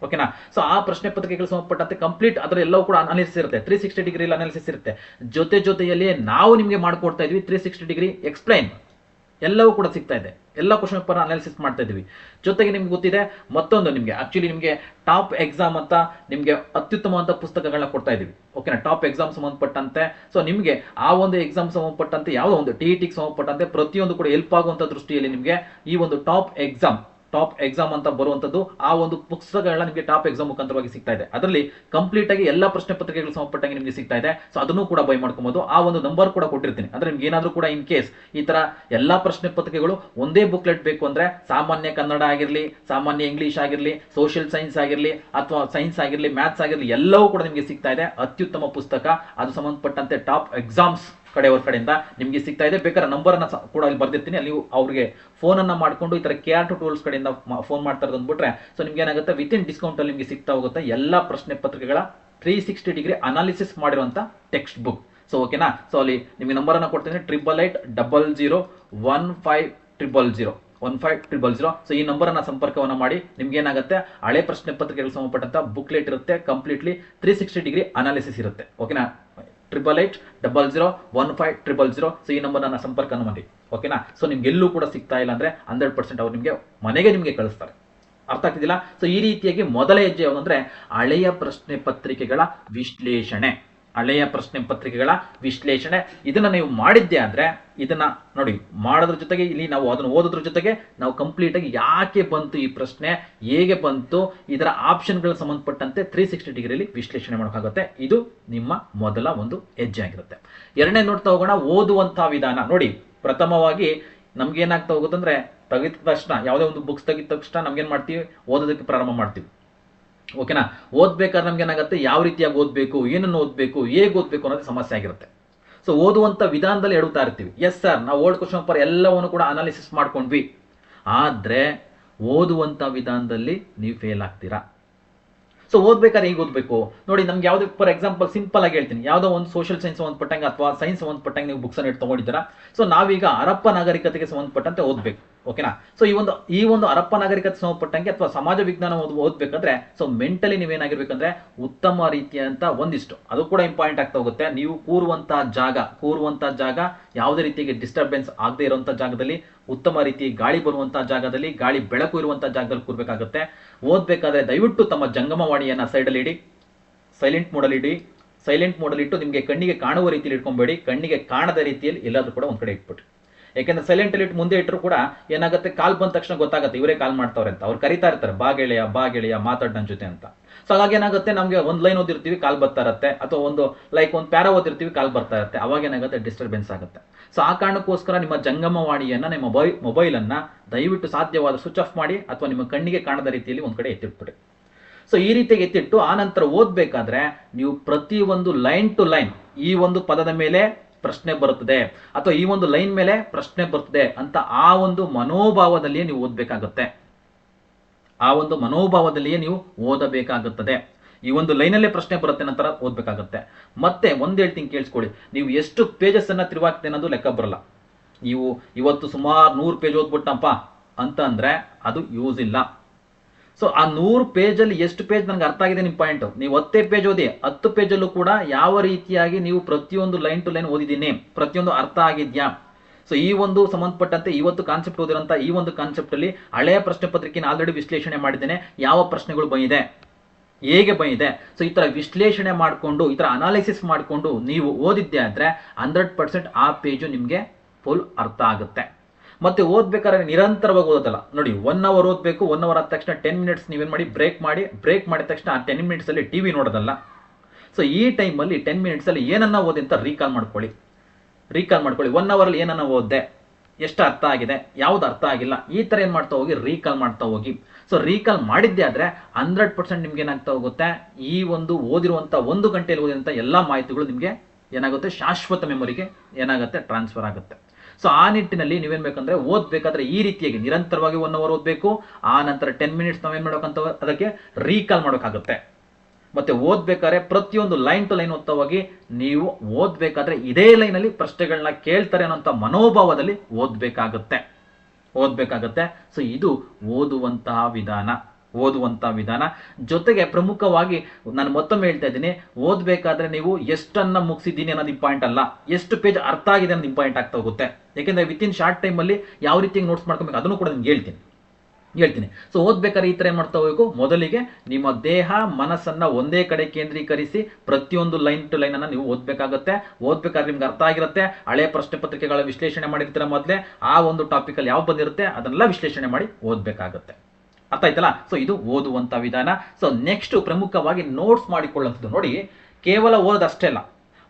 ಓಕೆನಾ ಸೊ ಆ ಪ್ರಶ್ನೆ ಪತ್ರಿಕೆಗಳು ಸಂಬಂಧಪಟ್ಟಂತೆ ಕಂಪ್ಲೀಟ್ ಅದರ ಎಲ್ಲವೂ ಕೂಡ ಅನಾಲಿಸಿಸ್ ಇರುತ್ತೆ. ತ್ರೀ ಸಿಕ್ಸ್ಟಿ ಡಿಗ್ರಿ ಅನಾಲಿಸಿಸ್ ಇರುತ್ತೆ. ಜೊತೆ ಜೊತೆಯಲ್ಲಿ ನಾವು ನಿಮಗೆ ಮಾಡ್ಕೊಡ್ತಾ ಇದ್ವಿ ತ್ರೀ ಸಿಕ್ಸ್ಟಿ ಡಿಗ್ರಿ ಎಕ್ಸ್ಪ್ಲೈನ್ ಎಲ್ಲವೂ ಕೂಡ ಸಿಗ್ತಾ ಇದೆ. ಎಲ್ಲ ಕ್ವಶನ್ ಪೇಪರ್ ಅನಾಲಿಸಿಸ್ ಮಾಡ್ತಾ ಇದ್ವಿ. ಜೊತೆಗೆ ನಿಮ್ಗೆ ಗೊತ್ತಿದೆ, ಮತ್ತೊಂದು ನಿಮಗೆ. ಆಕ್ಚುಲಿ ನಿಮಗೆ ಟಾಪ್ ಎಕ್ಸಾಮ್ ಅಂತ ನಿಮಗೆ ಅತ್ಯುತ್ತಮವಾದ ಪುಸ್ತಕಗಳನ್ನ ಕೊಡ್ತಾ ಇದೀವಿ. ಓಕೆನಾ ಟಾಪ್ ಎಕ್ಸಾಮ್ ಸಂಬಂಧಪಟ್ಟಂತೆ. ಸೊ ನಿಮಗೆ ಆ ಒಂದು ಎಕ್ಸಾಮ್ ಸಂಬಂಧಪಟ್ಟಂತೆ ಯಾವುದೋ ಒಂದು ಟಿ ಟಿಗೆ ಸಂಬಂಧಪಟ್ಟಂತೆ ಪ್ರತಿಯೊಂದು ಕೂಡ ಹೆಲ್ಪ್ ಆಗುವಂಥ ದೃಷ್ಟಿಯಲ್ಲಿ ನಿಮಗೆ ಈ ಒಂದು ಟಾಪ್ ಎಕ್ಸಾಮ್ ಟಾಪ್ ಎಕ್ಸಾಮ್ ಅಂತ ಬರುವಂತದ್ದು ಆ ಒಂದು ಪುಸ್ತಕಗಳನ್ನ ನಿಮಗೆ ಟಾಪ್ ಎಕ್ಸಾಮ್ ಮುಖಾಂತರವಾಗಿ ಸಿಗ್ತಾ ಇದೆ. ಅದರಲ್ಲಿ ಕಂಪ್ಲೀಟ್ ಆಗಿ ಎಲ್ಲ ಪ್ರಶ್ನೆ ಪತ್ರಿಕೆಗಳು ಸಂಬಂಧಪಟ್ಟಂಗೆ ನಿಮಗೆ ಸಿಗ್ತಾ ಇದೆ. ಸೊ ಅದನ್ನು ಕೂಡ ಬೈ ಮಾಡ್ಕೊಬಹುದು ಆ ಒಂದು ನಂಬರ್ ಕೂಡ ಕೊಟ್ಟಿರ್ತೀನಿ. ಅಂದ್ರೆ ನಿಮ್ಗೆ ಏನಾದ್ರೂ ಕೂಡ ಇನ್ ಕೇಸ್ ಈ ತರ ಎಲ್ಲಾ ಪ್ರಶ್ನೆ ಪತ್ರಿಕೆಗಳು ಒಂದೇ ಬುಕ್ಲೆಟ್ ಬೇಕು ಅಂದ್ರೆ ಸಾಮಾನ್ಯ ಕನ್ನಡ ಆಗಿರ್ಲಿ, ಸಾಮಾನ್ಯ ಇಂಗ್ಲಿಷ್ ಆಗಿರ್ಲಿ ಸೋಷಿಯಲ್ ಸೈನ್ಸ್ ಆಗಿರ್ಲಿ, ಅಥವಾ ಸೈನ್ಸ್ ಆಗಿರ್ಲಿ ಮ್ಯಾಥ್ಸ್ ಆಗಿರ್ಲಿ, ಎಲ್ಲವೂ ಕೂಡ ನಿಮಗೆ ಸಿಗ್ತಾ ಇದೆ. ಅತ್ಯುತ್ತಮ ಪುಸ್ತಕ. ಅದು ಸಂಬಂಧಪಟ್ಟಂತೆ ಟಾಪ್ ಎಕ್ಸಾಮ್ಸ್ ಕಡೆಯವ್ರ ಕಡೆಯಿಂದ ನಿಮಗೆ ಸಿಗ್ತಾ ಇದೆ. ಬೇಕಾದ್ರೆ ನಂಬರ್ ಅನ್ನ ಕೂಡ ಇಲ್ಲಿ ಬರ್ದಿರ್ತೀನಿ. ಅಲ್ಲಿ ಅವ್ರಿಗೆ ಫೋನ್ ಅನ್ನ ಮಾಡ್ಕೊಂಡು ಈ ತರ ಕೆ ಟು ಟೂಲ್ಸ್ ಕಡೆಯಿಂದ ಫೋನ್ ಮಾಡ್ತಾ ಇರೋದು ಅಂದ್ಬಿಟ್ರೆ ಸೊ ನಿಮ್ಗೆ ಏನಾಗುತ್ತೆ? ವಿತ್ ಇನ್ ಡಿಸ್ಕೌಂಟ್ ಅಲ್ಲಿ ನಿಮಗೆ ಸಿಗ್ತಾ ಹೋಗುತ್ತೆ ಎಲ್ಲಾ ಪ್ರಶ್ನೆ ಪತ್ರಿಕೆಗಳ ತ್ರೀ ಸಿಕ್ಸ್ಟಿ ಡಿಗ್ರಿ ಅನಾಲಿಸಿಸ್ ಮಾಡಿರುವಂತ ಟೆಕ್ಸ್ಟ್ ಬುಕ್ ಸೊ ಓಕೆನಾ ಸೊ ಅಲ್ಲಿ ನಿಮಗೆ ನಂಬರ್ ಅನ್ನ ಕೊಡ್ತೀನಿ. Triple eight double zero one five triple zero one five triple zero so ಈ ನಂಬರ್ ಅನ್ನ ಸಂಪರ್ಕವನ್ನ ಮಾಡಿ ನಿಮ್ಗೆ ಏನಾಗುತ್ತೆ? ಹಳೆ ಪ್ರಶ್ನೆ ಪತ್ರಿಕೆಗಳಿಗೆ ಸಂಬಂಧಪಟ್ಟಂತ ಬುಕ್ಲೆಟ್ ಇರುತ್ತೆ. Completely three sixty degree analysis ಇರುತ್ತೆ. ಓಕೆನಾ triple eight double zero one five triple zero so ಈ ನಂಬರ್ ನನ್ನ ಸಂಪರ್ಕ ಮಾಡಿ. ಓಕೆನಾ ಸೊ ನಿಮ್ಗೆ ಎಲ್ಲೂ ಕೂಡ ಸಿಗ್ತಾ ಇಲ್ಲ ಅಂದ್ರೆ ಹಂಡ್ರೆಡ್ ಪರ್ಸೆಂಟ್ ಅವ್ರು ನಿಮಗೆ ಮನೆಗೆ ನಿಮಗೆ ಕಳಿಸ್ತಾರೆ. ಅರ್ಥ ಆಗ್ತಿದ್ದಿಲ್ಲ? ಸೊ ಈ ರೀತಿಯಾಗಿ ಮೊದಲ ಹೆಜ್ಜೆ ಯಾವುದಂದ್ರೆ ಹಳೆಯ ಪ್ರಶ್ನೆ ಪತ್ರಿಕೆಗಳ ವಿಶ್ಲೇಷಣೆ. ಹಳೆಯ ಪ್ರಶ್ನೆ ಪತ್ರಿಕೆಗಳ ವಿಶ್ಲೇಷಣೆ. ಇದನ್ನು ನೀವು ಮಾಡಿದ್ದೆ ಅಂದರೆ ಇದನ್ನು ನೋಡಿ, ಮಾಡೋದ್ರ ಜೊತೆಗೆ ಇಲ್ಲಿ ನಾವು ಅದನ್ನು ಓದೋದ್ರ ಜೊತೆಗೆ ನಾವು ಕಂಪ್ಲೀಟಾಗಿ ಯಾಕೆ ಬಂತು ಈ ಪ್ರಶ್ನೆ, ಹೇಗೆ ಬಂತು, ಇದರ ಆಪ್ಷನ್ಗಳ ಸಂಬಂಧಪಟ್ಟಂತೆ ತ್ರೀ ಸಿಕ್ಸ್ಟಿ ಡಿಗ್ರಿಯಲ್ಲಿ ವಿಶ್ಲೇಷಣೆ ಮಾಡೋಕ್ಕಾಗುತ್ತೆ. ಇದು ನಿಮ್ಮ ಮೊದಲ ಒಂದು ಹೆಜ್ಜೆ ಆಗಿರುತ್ತೆ. ಎರಡನೇ ನೋಡ್ತಾ ಹೋಗೋಣ, ಓದುವಂಥ ವಿಧಾನ. ನೋಡಿ, ಪ್ರಥಮವಾಗಿ ನಮ್ಗೆ ಏನಾಗ್ತಾ ಹೋಗುತ್ತಂದ್ರೆ ತೆಗೆದ ತಕ್ಷಣ, ಯಾವುದೇ ಒಂದು ಬುಕ್ಸ್ ತೆಗಿದ ತಕ್ಷಣ ನಮ್ಗೇನು ಮಾಡ್ತೀವಿ? ಓದೋದಕ್ಕೆ ಪ್ರಾರಂಭ ಮಾಡ್ತೀವಿ. ಓಕೆನಾ ಓದ್ಬೇಕಾದ್ರೆ ನಮ್ಗೆ ಏನಾಗುತ್ತೆ? ಯಾವ ರೀತಿಯಾಗಿ ಓದ್ಬೇಕು? ಏನನ್ನು ಓದ್ಬೇಕು? ಹೇಗೆ ಓದ್ಬೇಕು ಅನ್ನೋದು ಸಮಸ್ಯೆ ಆಗಿರುತ್ತೆ. ಸೊ ಓದುವಂತ ವಿಧಾನದಲ್ಲಿ ಎಡುತ್ತಾ ಇರ್ತೀವಿ. ಎಸ್ ಸರ್ ನಾವು ಓಲ್ಡ್ ಕ್ವಶನ್ ಪೇಪರ್ ಎಲ್ಲವನ್ನು ಕೂಡ ಅನಾಲಿಸಿಸ್ ಮಾಡ್ಕೊಂಡ್ವಿ. ಆದ್ರೆ, ಓದುವಂತ ವಿಧಾನದಲ್ಲಿ ನೀವು ಫೇಲ್ ಆಗ್ತೀರಾ? ಸೊ ಓದ್ಬೇಕಾದ್ರೆ ಹೇಗೆ ಓದಬೇಕು? ನೋಡಿ, ನಮ್ಗೆ ಯಾವುದೇ ಫಾರ್ ಎಕ್ಸಾಂಪಲ್ ಸಿಂಪಲ್ ಆಗಿ ಹೇಳ್ತೀನಿ. ಯಾವುದೋ ಒಂದು ಸೋಷಿಯಲ್ ಸೈನ್ಸ್ ಸಂಬಂಧಪಟ್ಟಂಗೆ ಅಥವಾ ಸೈನ್ಸ್ ಸಂಬಂಧಪಟ್ಟಂಗೆ ನೀವು ಬುಕ್ಸ್ ಅನ್ನು ತಗೊಂಡಿದ್ದೀರಾ? ಸೊ ನಾವೀಗ ಹರಪ್ಪ ನಾಗರಿಕತೆಗೆ ಸಂಬಂಧಪಟ್ಟಂತೆ ಓದಬೇಕು. ಓಕೆನಾ ಸೊ ಈ ಒಂದು ಈ ಒಂದು ಹರಪ್ಪ ನಾಗರಿಕತೆ ಸಂಬಂಧಪಟ್ಟಂಗೆ ಅಥವಾ ಸಮಾಜ ವಿಜ್ಞಾನ ಓದ್, ಓದ್ಬೇಕಂದ್ರೆ ಸೊ ಮೆಂಟಲಿ ನೀವೇನಾಗಿರ್ಬೇಕಂದ್ರೆ ಉತ್ತಮ ರೀತಿಯಂತ ಒಂದಿಷ್ಟು, ಅದು ಕೂಡ ಇಂಪಾರ್ಟೆಂಟ್ ಆಗ್ತಾ ಹೋಗುತ್ತೆ. ನೀವು ಕೂರುವಂತಹ ಜಾಗ ಕೂರುವಂತಹ ಜಾಗ, ಯಾವುದೇ ರೀತಿಗೆ ಡಿಸ್ಟರ್ಬೆನ್ಸ್ ಆಗದೆ ಇರುವಂತ ಜಾಗದಲ್ಲಿ, ಉತ್ತಮ ರೀತಿ ಗಾಳಿ ಬರುವಂತಹ ಜಾಗದಲ್ಲಿ, ಗಾಳಿ ಬೆಳಕು ಇರುವಂತಹ ಜಾಗದಲ್ಲಿ ಕೂರ್ಬೇಕಾಗುತ್ತೆ. ಓದ್ಬೇಕಾದ್ರೆ ದಯವಿಟ್ಟು ತಮ್ಮ ಜಂಗಮವಾಣಿಯನ್ನ ಸೈಡಲ್ಲಿ ಇಡಿ ಸೈಲೆಂಟ್ ಮೋಡಲ್ಲಿ ಇಡಿ ಸೈಲೆಂಟ್ ಮೋಡಲ್ಲಿ ಇಟ್ಟು ನಿಮಗೆ ಕಣ್ಣಿಗೆ ಕಾಣುವ ರೀತಿಯಲ್ಲಿ ಇಟ್ಕೊಬೇಡಿ, ಕಣ್ಣಿಗೆ ಕಾಣದ ರೀತಿಯಲ್ಲಿ ಎಲ್ಲಾದ್ರೂ ಕೂಡ ಒಂದ್ ಕಡೆ ಇಟ್ಬಿಟ್ಟು ಯಾಕೆಂದ್ರೆ ಸೈಲೆಂಟ್ ಅಲ್ಲಿ ಮುಂದೆ ಇಟ್ಟರು ಕೂಡ ಏನಾಗುತ್ತೆ? ಕಾಲ್ ಬಂದ ತಕ್ಷಣ ಗೊತ್ತಾಗುತ್ತೆ. ಇವರೇ ಕಾಲ್ ಮಾಡ್ತಾವ್ರೆ ಅಂತ. ಅವ್ರು ಕರಿತಾ ಇರ್ತಾರೆ. ಬಾ ಗೆಳೆಯ, ಬಾ ಮಾತಾಡ್ ನನ್ ಜೊತೆ ಅಂತ. ಸೊ ಹಾಗಾಗಿ ಏನಾಗುತ್ತೆ? ನಮಗೆ ಒಂದು ಲೈನ್ ಓದಿರ್ತೀವಿ, ಕಾಲ್ ಬರ್ತಾ ಇರುತ್ತೆ. ಅಥವಾ ಒಂದು ಲೈಕ್ ಒಂದು ಪ್ಯಾರ ಓದಿರ್ತೀವಿ, ಕಾಲ್ ಬರ್ತಾ ಇರುತ್ತೆ. ಅವಾಗ ಏನಾಗುತ್ತೆ? ಡಿಸ್ಟರ್ಬೆನ್ಸ್ ಆಗುತ್ತೆ. ಸೊ ಆ ಕಾರಣಕ್ಕೋಸ್ಕರ ನಿಮ್ಮ ಜಂಗಮವಾಣಿಯನ್ನು, ನಿಮ್ಮ ಮೊಬೈಲ್ ಮೊಬೈಲನ್ನು ದಯವಿಟ್ಟು ಸಾಧ್ಯವಾದ ಸ್ವಿಚ್ ಆಫ್ ಮಾಡಿ ಅಥವಾ ನಿಮ್ಮ ಕಣ್ಣಿಗೆ ಕಾಣದ ರೀತಿಯಲ್ಲಿ ಒಂದು ಕಡೆ ಎತ್ತಿಟ್ಬಿಡಿ. ಸೊ ಈ ರೀತಿಯಾಗಿ ಎತ್ತಿಟ್ಟು ಆ ನಂತರ ಓದ್ಬೇಕಾದ್ರೆ ನೀವು ಪ್ರತಿ ಒಂದು ಲೈನ್ ಟು ಲೈನ್ ಈ ಒಂದು ಪದದ ಮೇಲೆ ಪ್ರಶ್ನೆ ಬರುತ್ತದೆ. ಅಥವಾ ಈ ಒಂದು ಲೈನ್ ಮೇಲೆ ಪ್ರಶ್ನೆ ಬರ್ತದೆ ಅಂತ ಆ ಒಂದು ಮನೋಭಾವದಲ್ಲಿಯೇ ನೀವು ಓದಬೇಕಾಗುತ್ತೆ. ಆ ಒಂದು ಮನೋಭಾವದಲ್ಲಿಯೇ ನೀವು ಓದಬೇಕಾಗುತ್ತದೆ. ಈ ಒಂದು ಲೈನಲ್ಲೇ ಪ್ರಶ್ನೆ ಬರುತ್ತೆ ನಂತರ ಓದ್ಬೇಕಾಗುತ್ತೆ. ಮತ್ತೆ ಒಂದ್ ಹೇಳ್ತೀನಿ ಕೇಳಿಸ್ಕೊಳ್ಳಿ. ನೀವು ಎಷ್ಟು ಪೇಜಸ್ ಅನ್ನ ತಿರುವಾಕ್ತೆ ಅನ್ನೋದು ಲೆಕ್ಕ ಬರಲ್ಲ. ನೀವು ಇವತ್ತು ಸುಮಾರು ನೂರು ಪೇಜ್ ಓದ್ಬಿಟ್ಟಪ್ಪ ಅಂತ ಅಂದ್ರೆ ಅದು ಯೂಸ್ ಇಲ್ಲ. ಸೊ ಆ ನೂರು ಪೇಜಲ್ಲಿ ಎಷ್ಟು ಪೇಜ್ ನನಗೆ ಅರ್ಥ ಆಗಿದೆ ನಿಮ್ಮ ಪಾಯಿಂಟ್ ನೀವು ಹತ್ತೇ ಪೇಜ್ ಓದಿ, ಹತ್ತು ಪೇಜಲ್ಲೂ ಕೂಡ ಯಾವ ರೀತಿಯಾಗಿ ನೀವು ಪ್ರತಿಯೊಂದು ಲೈನ್ ಟು ಲೈನ್ ಓದಿದ್ದೀನಿ, ಪ್ರತಿಯೊಂದು ಅರ್ಥ ಆಗಿದ್ಯಾ? ಸೊ ಈ ಒಂದು ಸಂಬಂಧಪಟ್ಟಂತೆ ಇವತ್ತು ಕಾನ್ಸೆಪ್ಟ್ ಓದಿರೋಂಥ ಈ ಒಂದು ಕಾನ್ಸೆಪ್ಟ್ ಅಲ್ಲಿ ಹಳೆಯ ಪ್ರಶ್ನೆ ಪತ್ರಿಕೆನ ಆಲ್ರೆಡಿ ವಿಶ್ಲೇಷಣೆ ಮಾಡಿದ್ದೇನೆ, ಯಾವ ಪ್ರಶ್ನೆಗಳು ಬಂದಿದೆ, ಹೇಗೆ ಬಂದಿದೆ? ಸೊ ಈ ಥರ ವಿಶ್ಲೇಷಣೆ ಮಾಡಿಕೊಂಡು, ಈ ಥರ ಅನಾಲಿಸಿಸ್ ಮಾಡಿಕೊಂಡು ನೀವು ಓದಿದ್ದೆ ಆದರೆ ಹಂಡ್ರೆಡ್ ಪರ್ಸೆಂಟ್ ಆ ಪೇಜು ನಿಮಗೆ ಫುಲ್ ಅರ್ಥ ಆಗುತ್ತೆ. ಮತ್ತೆ ಓದ್ಬೇಕಾದ್ರೆ ನಿರಂತರವಾಗಿ ಓದೋದಲ್ಲ. ನೋಡಿ ಒನ್ ಅವರ್ ಓದಬೇಕು ಒನ್ ಅವರ್ ಆದ ತಕ್ಷಣ ಟೆನ್ ಮಿನಿಟ್ಸ್ ನೀವೇನು ಮಾಡಿ ಬ್ರೇಕ್ ಮಾಡಿ ಬ್ರೇಕ್ ಮಾಡಿದ ತಕ್ಷಣ ಆ ಟೆನ್ ಮಿನಿಟ್ಸಲ್ಲಿ ಟಿ ವಿ ನೋಡೋದಲ್ಲ. ಸೊ ಈ ಟೈಮಲ್ಲಿ ಟೆನ್ ಮಿನಿಟ್ಸಲ್ಲಿ ಏನನ್ನ ಓದಿ ಅಂತ ರೀಕಾಲ್ ಮಾಡ್ಕೊಳ್ಳಿ. ರೀಕಾಲ್ ಮಾಡ್ಕೊಳ್ಳಿ. ಒನ್ ಅವರಲ್ಲಿ ಏನನ್ನ ಓದಿದೆ, ಎಷ್ಟು ಅರ್ಥ ಆಗಿದೆ, ಯಾವ್ದು ಅರ್ಥ ಆಗಿಲ್ಲ, ಈ ಥರ ಏನು ಮಾಡ್ತಾ ಹೋಗಿ ರೀಕಾಲ್ ಮಾಡ್ತಾ ಹೋಗಿ. ಸೊ ರೀಕಾಲ್ ಮಾಡಿದ್ದೆ ಆದರೆ ಹಂಡ್ರೆಡ್ ಪರ್ಸೆಂಟ್ ನಿಮ್ಗೆ ಏನಾಗ್ತಾ ಹೋಗುತ್ತೆ? ಈ ಒಂದು ಓದಿರುವಂಥ ಒಂದು ಗಂಟೆಯಲ್ಲಿ ಓದಿದಂಥ ಎಲ್ಲ ಮಾಹಿತಿಗಳು ನಿಮಗೆ ಏನಾಗುತ್ತೆ? ಶಾಶ್ವತ ಮೆಮೊರಿಗೆ ಏನಾಗುತ್ತೆ? ಟ್ರಾನ್ಸ್ಫರ್ ಆಗುತ್ತೆ. ಸೊ ಆ ನಿಟ್ಟಿನಲ್ಲಿ ನೀವೇನ್ ಬೇಕಂದ್ರೆ ಓದ್ಬೇಕಾದ್ರೆ ಈ ರೀತಿಯಾಗಿ ನಿರಂತರವಾಗಿ ಒನ್ ಅವರ್ ಓದಬೇಕು. ಆ ನಂತರ ಟೆನ್ ಮಿನಿಟ್ಸ್ ನಾವೇನ್ ಮಾಡೋಕಂತ ಅದಕ್ಕೆ ರೀಕಾಲ್ ಮಾಡೋಕ್ಕಾಗುತ್ತೆ. ಮತ್ತೆ ಓದ್ಬೇಕಾದ್ರೆ ಪ್ರತಿಯೊಂದು ಲೈನ್ ಟು ಲೈನ್ ಹೋಗಿ ನೀವು ಓದ್ಬೇಕಾದ್ರೆ ಇದೇ ಲೈನಲ್ಲಿ ಪ್ರಶ್ನೆಗಳನ್ನ ಕೇಳ್ತಾರೆ ಅನ್ನೋಂಥ ಮನೋಭಾವದಲ್ಲಿ ಓದ್ಬೇಕಾಗುತ್ತೆ. ಓದ್ಬೇಕಾಗತ್ತೆ. ಸೊ ಇದು ಓದುವಂತಹ ವಿಧಾನ. ಓದುವಂತಹ ವಿಧಾನ. ಜೊತೆಗೆ ಪ್ರಮುಖವಾಗಿ ನಾನು ಮತ್ತೊಮ್ಮೆ ಹೇಳ್ತಾ ಇದ್ದೀನಿ, ಓದ್ಬೇಕಾದ್ರೆ ನೀವು ಎಷ್ಟನ್ನು ಮುಗಿಸಿದ್ದೀನಿ ಅನ್ನೋದು ಇಂಪಾಯಿಂಟ್ ಅಲ್ಲ. ಎಷ್ಟು ಪೇಜ್ ಅರ್ಥ ಆಗಿದೆ ಅನ್ನೋದು ಇಂಪಾಯಿಂಟ್ ಆಗ್ತಾ ಹೋಗುತ್ತೆ. ಯಾಕೆಂದ್ರೆ ಇನ್ ಶಾರ್ಟ್ ಟೈಮಲ್ಲಿ ಯಾವ ರೀತಿ ನೋಟ್ಸ್ ಮಾಡ್ಕೊಬೇಕು ಅದನ್ನು ಕೂಡ ನಿಮ್ಗೆ ಹೇಳ್ತೀನಿ. ಹೇಳ್ತೀನಿ. ಸೊ ಓದ್ಬೇಕಾದ್ರೆ ಈ ಥರ ಏನು ಮಾಡ್ತಾ ಹೋಗಬೇಕು? ಮೊದಲಿಗೆ ನಿಮ್ಮ ದೇಹ, ಮನಸ್ಸನ್ನ ಒಂದೇ ಕಡೆ ಕೇಂದ್ರೀಕರಿಸಿ ಪ್ರತಿಯೊಂದು ಲೈನ್ ಟು ಲೈನ್ ಅನ್ನ ನೀವು ಓದ್ಬೇಕಾಗತ್ತೆ. ಓದ್ಬೇಕಾದ್ರೆ ನಿಮ್ಗೆ ಅರ್ಥ ಆಗಿರುತ್ತೆ. ಹಳೆ ಪ್ರಶ್ನೆ ಪತ್ರಿಕೆಗಳ ವಿಶ್ಲೇಷಣೆ ಮಾಡಿರ್ತೀರ ಮೊದಲೇ. ಆ ಒಂದು ಟಾಪಿಕಲ್ಲಿ ಯಾವ ಬಂದಿರುತ್ತೆ, ಅದನ್ನೆಲ್ಲ ವಿಶ್ಲೇಷಣೆ ಮಾಡಿ ಓದ್ಬೇಕಾಗತ್ತೆ. ಅರ್ಥ ಆಯ್ತಲ್ಲ? ಸೊ ಇದು ಓದುವಂತ ವಿಧಾನ. ಸೊ ನೆಕ್ಸ್ಟ್ ಪ್ರಮುಖವಾಗಿ ನೋಟ್ಸ್ ಮಾಡಿಕೊಳ್ಳುವಂಥದ್ದು. ನೋಡಿ, ಕೇವಲ ಓದೋದಷ್ಟೇ ಅಲ್ಲ.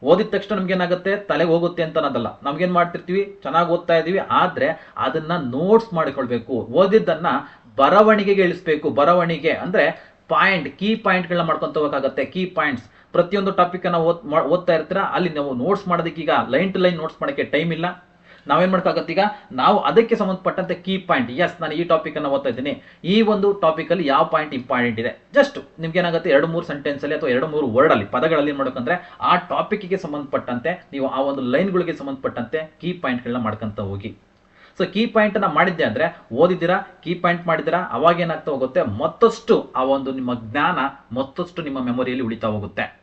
ಓದಿದ ತಕ್ಷಣ ನಮ್ಗೇನಾಗುತ್ತೆ? ತಲೆಗೆ ಹೋಗುತ್ತೆ ಅಂತ ಅನ್ನೋದಲ್ಲ. ನಮ್ಗೇನು ಮಾಡ್ತಿರ್ತೀವಿ? ಚೆನ್ನಾಗಿ ಓದ್ತಾ ಇದೀವಿ ಆದ್ರೆ, ಅದನ್ನ ನೋಟ್ಸ್ ಮಾಡಿಕೊಳ್ಬೇಕು. ಓದಿದ್ದನ್ನು ಬರವಣಿಗೆಗೆ ಇಳಿಸ್ಬೇಕು. ಬರವಣಿಗೆ ಅಂದ್ರೆ ಪಾಯಿಂಟ್ ಕೀ ಪಾಯಿಂಟ್ಗಳನ್ನ ಮಾಡ್ಕೊಂತ ಹೋಗಕ್ಕಾಗತ್ತೆ ಕೀ ಪಾಯಿಂಟ್ಸ್ ಪ್ರತಿಯೊಂದು ಟಾಪಿಕ್ ಅನ್ನ ಓದ್ತಾ ಇರ್ತೀರಾ? ಅಲ್ಲಿ ನಾವು ನೋಟ್ಸ್ ಮಾಡೋದಕ್ಕೀಗ ಲೈನ್ ಟು ಲೈನ್ ನೋಟ್ಸ್ ಮಾಡೋಕ್ಕೆ ಟೈಮ್ ಇಲ್ಲ. ನಾವೇನ್ ಮಾಡ್ಕಾಗತ್ತೆ ಈಗ ನಾವು ಅದಕ್ಕೆ ಸಂಬಂಧಪಟ್ಟಂತೆ ಕೀ ಪಾಯಿಂಟ್ ಎಸ್ ನಾನು ಈ ಟಾಪಿಕ್ ಅನ್ನ ಓದ್ತಾ ಇದ್ದೀನಿ. ಈ ಒಂದು ಟಾಪಿಕ್ ಅಲ್ಲಿ ಯಾವ ಪಾಯಿಂಟ್ ಇಂಪಾರ್ಟೆಂಟ್ ಇದೆ? ಜಸ್ಟ್ ನಿಮ್ಗೆ ಏನಾಗುತ್ತೆ ಎರಡು ಮೂರು ಸೆಂಟೆನ್ಸ್ ಅಲ್ಲಿ ಅಥವಾ ಎರಡು ಮೂರು ವರ್ಡ್ ಅಲ್ಲಿ, ಪದಗಳಲ್ಲಿ ಏನ್ ಮಾಡ್ಬೇಕಂದ್ರೆ, ಆ ಟಾಪಿಕ್ಗೆ ಸಂಬಂಧಪಟ್ಟಂತೆ, ನೀವು ಆ ಒಂದು ಲೈನ್ಗಳಿಗೆ ಸಂಬಂಧಪಟ್ಟಂತೆ ಕೀ ಪಾಯಿಂಟ್ಗಳನ್ನ ಮಾಡ್ಕಂತ ಹೋಗಿ. ಸೊ ಕೀ ಪಾಯಿಂಟ್ ಅನ್ನ ಮಾಡಿದ್ದೆ ಅಂದ್ರೆ, ಓದಿದ್ದೀರಾ? ಕೀ ಪಾಯಿಂಟ್ ಮಾಡಿದ್ದೀರಾ? ಅವಾಗ ಏನಾಗ್ತಾ ಹೋಗುತ್ತೆ? ಮತ್ತಷ್ಟು ಆ ಒಂದು ನಿಮ್ಮ ಜ್ಞಾನ ಮತ್ತಷ್ಟು ನಿಮ್ಮ ಮೆಮೊರಿಯಲ್ಲಿ ಉಳಿತಾ ಹೋಗುತ್ತೆ.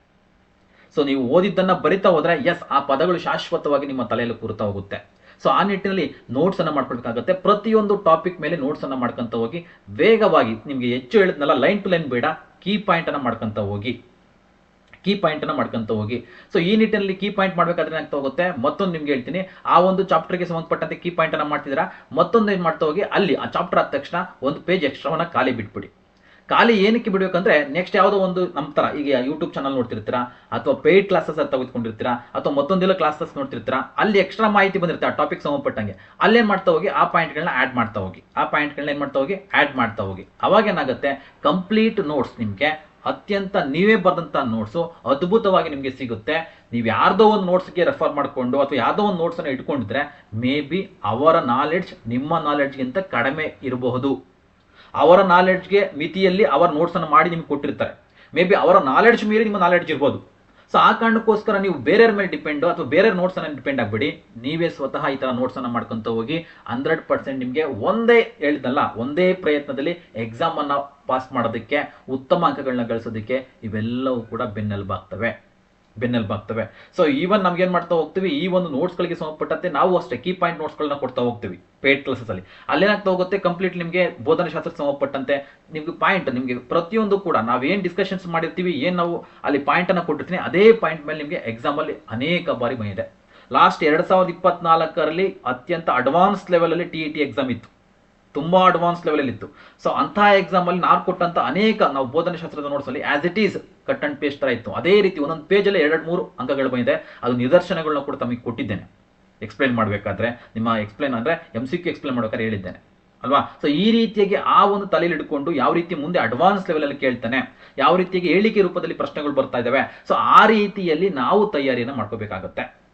ಸೊ ನೀವು ಓದಿದ್ದನ್ನ ಬರಿತಾ ಹೋದ್ರೆ ಎಸ್ ಆ ಪದಗಳು ಶಾಶ್ವತವಾಗಿ ನಿಮ್ಮ ತಲೆಯಲ್ಲಿ ಕೂರ್ತಾ ಹೋಗುತ್ತೆ. ಸೊ ಆ ನಿಟ್ಟಿನಲ್ಲಿ ನೋಟ್ಸ್ ಅನ್ನ ಮಾಡ್ಕೊಳ್ಬೇಕಾಗುತ್ತೆ. ಪ್ರತಿಯೊಂದು ಟಾಪಿಕ್ ಮೇಲೆ ನೋಟ್ಸ್ ಅನ್ನ ಮಾಡ್ಕೊಂತ ಹೋಗಿ, ವೇಗವಾಗಿ ನಿಮಗೆ ಹೆಚ್ಚು ಹೇಳಿದ್ನಲ್ಲ ಲೈನ್ ಟು ಲೈನ್ ಬೇಡ ಕೀ ಪಾಯಿಂಟ್ ಅನ್ನ ಮಾಡ್ಕೊಂತ ಹೋಗಿ. ಕೀ ಪಾಯಿಂಟ್ ಅನ್ನ ಮಾಡ್ಕೊಂತ ಹೋಗಿ. ಸೊ ಈ ನಿಟ್ಟಿನಲ್ಲಿ ಕೀ ಪಾಯಿಂಟ್ ಮಾಡ್ಬೇಕಾದ್ರೆ ಏನಾಗ್ತಾ ಹೋಗುತ್ತೆ? ಮತ್ತೊಂದು ನಿಮ್ಗೆ ಹೇಳ್ತೀನಿ. ಆ ಒಂದು ಚಾಪ್ಟರ್ಗೆ ಸಂಬಂಧಪಟ್ಟಂತೆ ಕೀ ಪಾಯಿಂಟ್ ಅನ್ನ ಮಾಡ್ತಿದ್ದೀರಾ? ಮತ್ತೊಂದು ಏನ್ ಮಾಡ್ತಾ ಹೋಗಿ, ಅಲ್ಲಿ ಆ ಚಾಪ್ಟರ್ ಆದ ತಕ್ಷಣ ಒಂದು ಪೇಜ್ ಎಕ್ಸ್ಟ್ರಾವನ್ನ ಖಾಲಿ ಬಿಟ್ಬಿಡಿ. ಖಾಲಿ ಏನಕ್ಕೆ ಬಿಡಬೇಕಂದ್ರೆ ನೆಕ್ಸ್ಟ್ ಯಾವುದೋ ಒಂದು ನಮ್ಮ ತರ, ಈಗ ಯೂಟ್ಯೂಬ್ ಚಾನಲ್ ನೋಡ್ತಿರ್ತೀರಾ, ಅಥವಾ ಪೇಯ್ಡ್ ಕ್ಲಾಸಸ್ ಅಂತ ತೆಗೆದುಕೊಂಡಿರ್ತೀರಾ, ಅಥವಾ ಮತ್ತೊಂದೆಲ್ಲ ಕ್ಲಾಸಸ್ ನೋಡ್ತಿರ್ತೀರಾ, ಅಲ್ಲಿ ಎಕ್ಸ್ಟ್ರಾ ಮಾಹಿತಿ ಬಂದಿರುತ್ತೆ ಆ ಟಾಪಿಕ್ ಸಂಬಂಧಪಟ್ಟಂಗೆ. ಅಲ್ಲೇನ್ ಮಾಡ್ತಾ ಹೋಗಿ, ಆ ಪಾಯಿಂಟ್ಗಳನ್ನ ಆಡ್ ಮಾಡ್ತಾ ಹೋಗಿ. ಆ ಪಾಯಿಂಟ್ಗಳನ್ನ ಏನು ಮಾಡ್ತಾ ಹೋಗಿ? ಆಡ್ ಮಾಡ್ತಾ ಹೋಗಿ. ಅವಾಗ ಏನಾಗುತ್ತೆ? ಕಂಪ್ಲೀಟ್ ನೋಟ್ಸ್ ನಿಮಗೆ, ಅತ್ಯಂತ ನೀವೇ ಬರೆದಂಥ ನೋಟ್ಸು ಅದ್ಭುತವಾಗಿ ನಿಮಗೆ ಸಿಗುತ್ತೆ. ನೀವು ಯಾರ್ದೋ ಒಂದು ನೋಟ್ಸ್ಗೆ ರೆಫರ್ ಮಾಡಿಕೊಂಡು, ಅಥವಾ ಯಾವುದೋ ಒಂದು ನೋಟ್ಸನ್ನು ಇಟ್ಕೊಂಡಿದ್ರೆ ಮೇ ಬಿ ಅವರ ನಾಲೆಡ್ಜ್ ನಿಮ್ಮ ನಾಲೆಡ್ಜ್ಗಿಂತ ಕಡಿಮೆ ಇರಬಹುದು. ಅವರ ನಾಲೆಡ್ಜ್ಗೆ ಮಿತಿಯಲ್ಲಿ ಅವರ ನೋಟ್ಸನ್ನು ಮಾಡಿ ನಿಮ್ಗೆ ಕೊಟ್ಟಿರ್ತಾರೆ. ಮೇ ಬಿ ಅವರ ನಾಲೆಡ್ಜ್ ಮೀರಿ ನಿಮ್ಮ ನಾಲೆಡ್ಜ್ ಇರ್ಬೋದು. ಸೊ ಆ ಕಾರಣಕ್ಕೋಸ್ಕರ ನೀವು ಬೇರೆಯವ್ರ ಮೇಲೆ ಡಿಪೆಂಡ್ ಅಥವಾ ಬೇರೆ ನೋಟ್ಸ್ ಅನ್ನ ಡಿಪೆಂಡ್ ಆಗಬೇಡಿ. ನೀವೇ ಸ್ವತಃ ಈ ತರ ನೋಟ್ಸ್ ಅನ್ನ ಮಾಡ್ಕೊಂತ ಹೋಗಿ ಹಂಡ್ರೆಡ್ ಪರ್ಸೆಂಟ್ ನಿಮಗೆ ಒಂದೇ ಹೇಳಿದಲ್ಲ, ಒಂದೇ ಪ್ರಯತ್ನದಲ್ಲಿ ಎಕ್ಸಾಮ್ ಅನ್ನ ಪಾಸ್ ಮಾಡೋದಕ್ಕೆ, ಉತ್ತಮ ಅಂಕಗಳನ್ನ ಗಳಿಸೋದಕ್ಕೆ ಇವೆಲ್ಲವೂ ಕೂಡ ಬೆನ್ನೆಲುಬಾಗ್ತವೆ ಬೆನ್ನೆಲುಬಾಗ್ತವೆ ಸೊ ಈವನ್ ನಮ್ಗೆ ಏನು ಮಾಡ್ತಾ ಹೋಗ್ತೀವಿ, ಈ ಒಂದು ನೋಟ್ಸ್ಗಳಿಗೆ ಸಂಬಂಧಪಟ್ಟಂತೆ ನಾವು ಅಷ್ಟೇ ಕೀ ಪಾಯಿಂಟ್ ನೋಟ್ಸ್ಗಳನ್ನ ಕೊಡ್ತಾ ಹೋಗ್ತೀವಿ ಪೇಡ್ ಕ್ಲಾಸಸ್ ಅಲ್ಲಿ. ಅಲ್ಲೇನಾಗ್ತಾ ಹೋಗುತ್ತೆ? ಕಂಪ್ಲೀಟ್ ನಿಮಗೆ ಬೋಧನಾ ಶಾಸ್ತ್ರಕ್ಕೆ ಸಂಬಂಧಪಟ್ಟಂತೆ ನಿಮಗೆ ಪಾಯಿಂಟ್ ನಿಮಗೆ ಪ್ರತಿಯೊಂದು ಕೂಡ ನಾವೇನು ಡಿಸ್ಕಷನ್ಸ್ ಮಾಡಿರ್ತೀವಿ, ಏನು ನಾವು ಅಲ್ಲಿ ಪಾಯಿಂಟ್ ಅನ್ನ ಕೊಟ್ಟಿರ್ತೀನಿ ಅದೇ ಪಾಯಿಂಟ್ ಮೇಲೆ ನಿಮಗೆ ಎಕ್ಸಾಮ್ ಅಲ್ಲಿ ಅನೇಕ ಬಾರಿ ಬಂದಿದೆ. ಲಾಸ್ಟ್ ಎರಡು ಸಾವಿರದ ಇಪ್ಪತ್ನಾಲ್ಕರಲ್ಲಿ ಅತ್ಯಂತ ಅಡ್ವಾನ್ಸ್ ಲೆವೆಲಲ್ಲಿ ಅಲ್ಲಿ ಇ ಟಿ ಎಕ್ಸಾಮ್ ಇತ್ತು. ತುಂಬಾ ಅಡ್ವಾನ್ಸ್ ಲೆವೆಲ್ ಅಲ್ಲಿ ಇತ್ತು. ಸೊ ಅಂತಹ ಎಕ್ಸಾಮ್ ಅಲ್ಲಿ ನಾನು ಕೊಟ್ಟಂತ ಅನೇಕ ನಾವು ಬೋಧನೆ ಶಾಸ್ತ್ರದ ನೋಟ್ಸ್ ಅಲ್ಲಿ as it is cut and paste ತರ ಇತ್ತು. ಅದೇ ರೀತಿ ಒಂದೊಂದು ಪೇಜ್ ಅಲ್ಲಿ ಎರಡು ಮೂರು ಅಂಕಗಳು ಬಂದಿದೆ. ಅದು ನಿದರ್ಶನಗಳನ್ನ ಕೂಡ ತಮಗೆ ಕೊಟ್ಟಿದ್ದೇನೆ. ಎಕ್ಸ್ಪ್ಲೈನ್ ಮಾಡಬೇಕಾದ್ರೆ, ನಿಮ್ಮ ಎಕ್ಸ್ಪ್ಲೈನ್ ಅಂದ್ರೆ ಎಂ ಸಿ ಕ್ಯೂ ಎಕ್ಸ್ಪ್ಲೈನ್ ಮಾಡ್ಬೇಕಾದ್ರೆ ಹೇಳಿದ್ದೇನೆ. ಅಲ್ವಾ? ಸೊ ಈ ರೀತಿಯಾಗಿ ಆ ಒಂದು ತಲೆಯಲ್ಲಿ ಇಟ್ಕೊಂಡು ಯಾವ ರೀತಿ ಮುಂದೆ ಅಡ್ವಾನ್ಸ್ ಲೆವೆಲಲ್ಲಿ ಕೇಳ್ತಾನೆ, ಯಾವ ರೀತಿಯಾಗಿ ಹೇಳಿಕೆ ರೂಪದಲ್ಲಿ ಪ್ರಶ್ನೆಗಳು ಬರ್ತಾ ಇದ್ದಾವೆ. ಸೊ ಆ ರೀತಿಯಲ್ಲಿ ನಾವು ತಯಾರಿಯನ್ನು ಮಾಡ್ಕೋಬೇಕಾಗತ್ತೆ.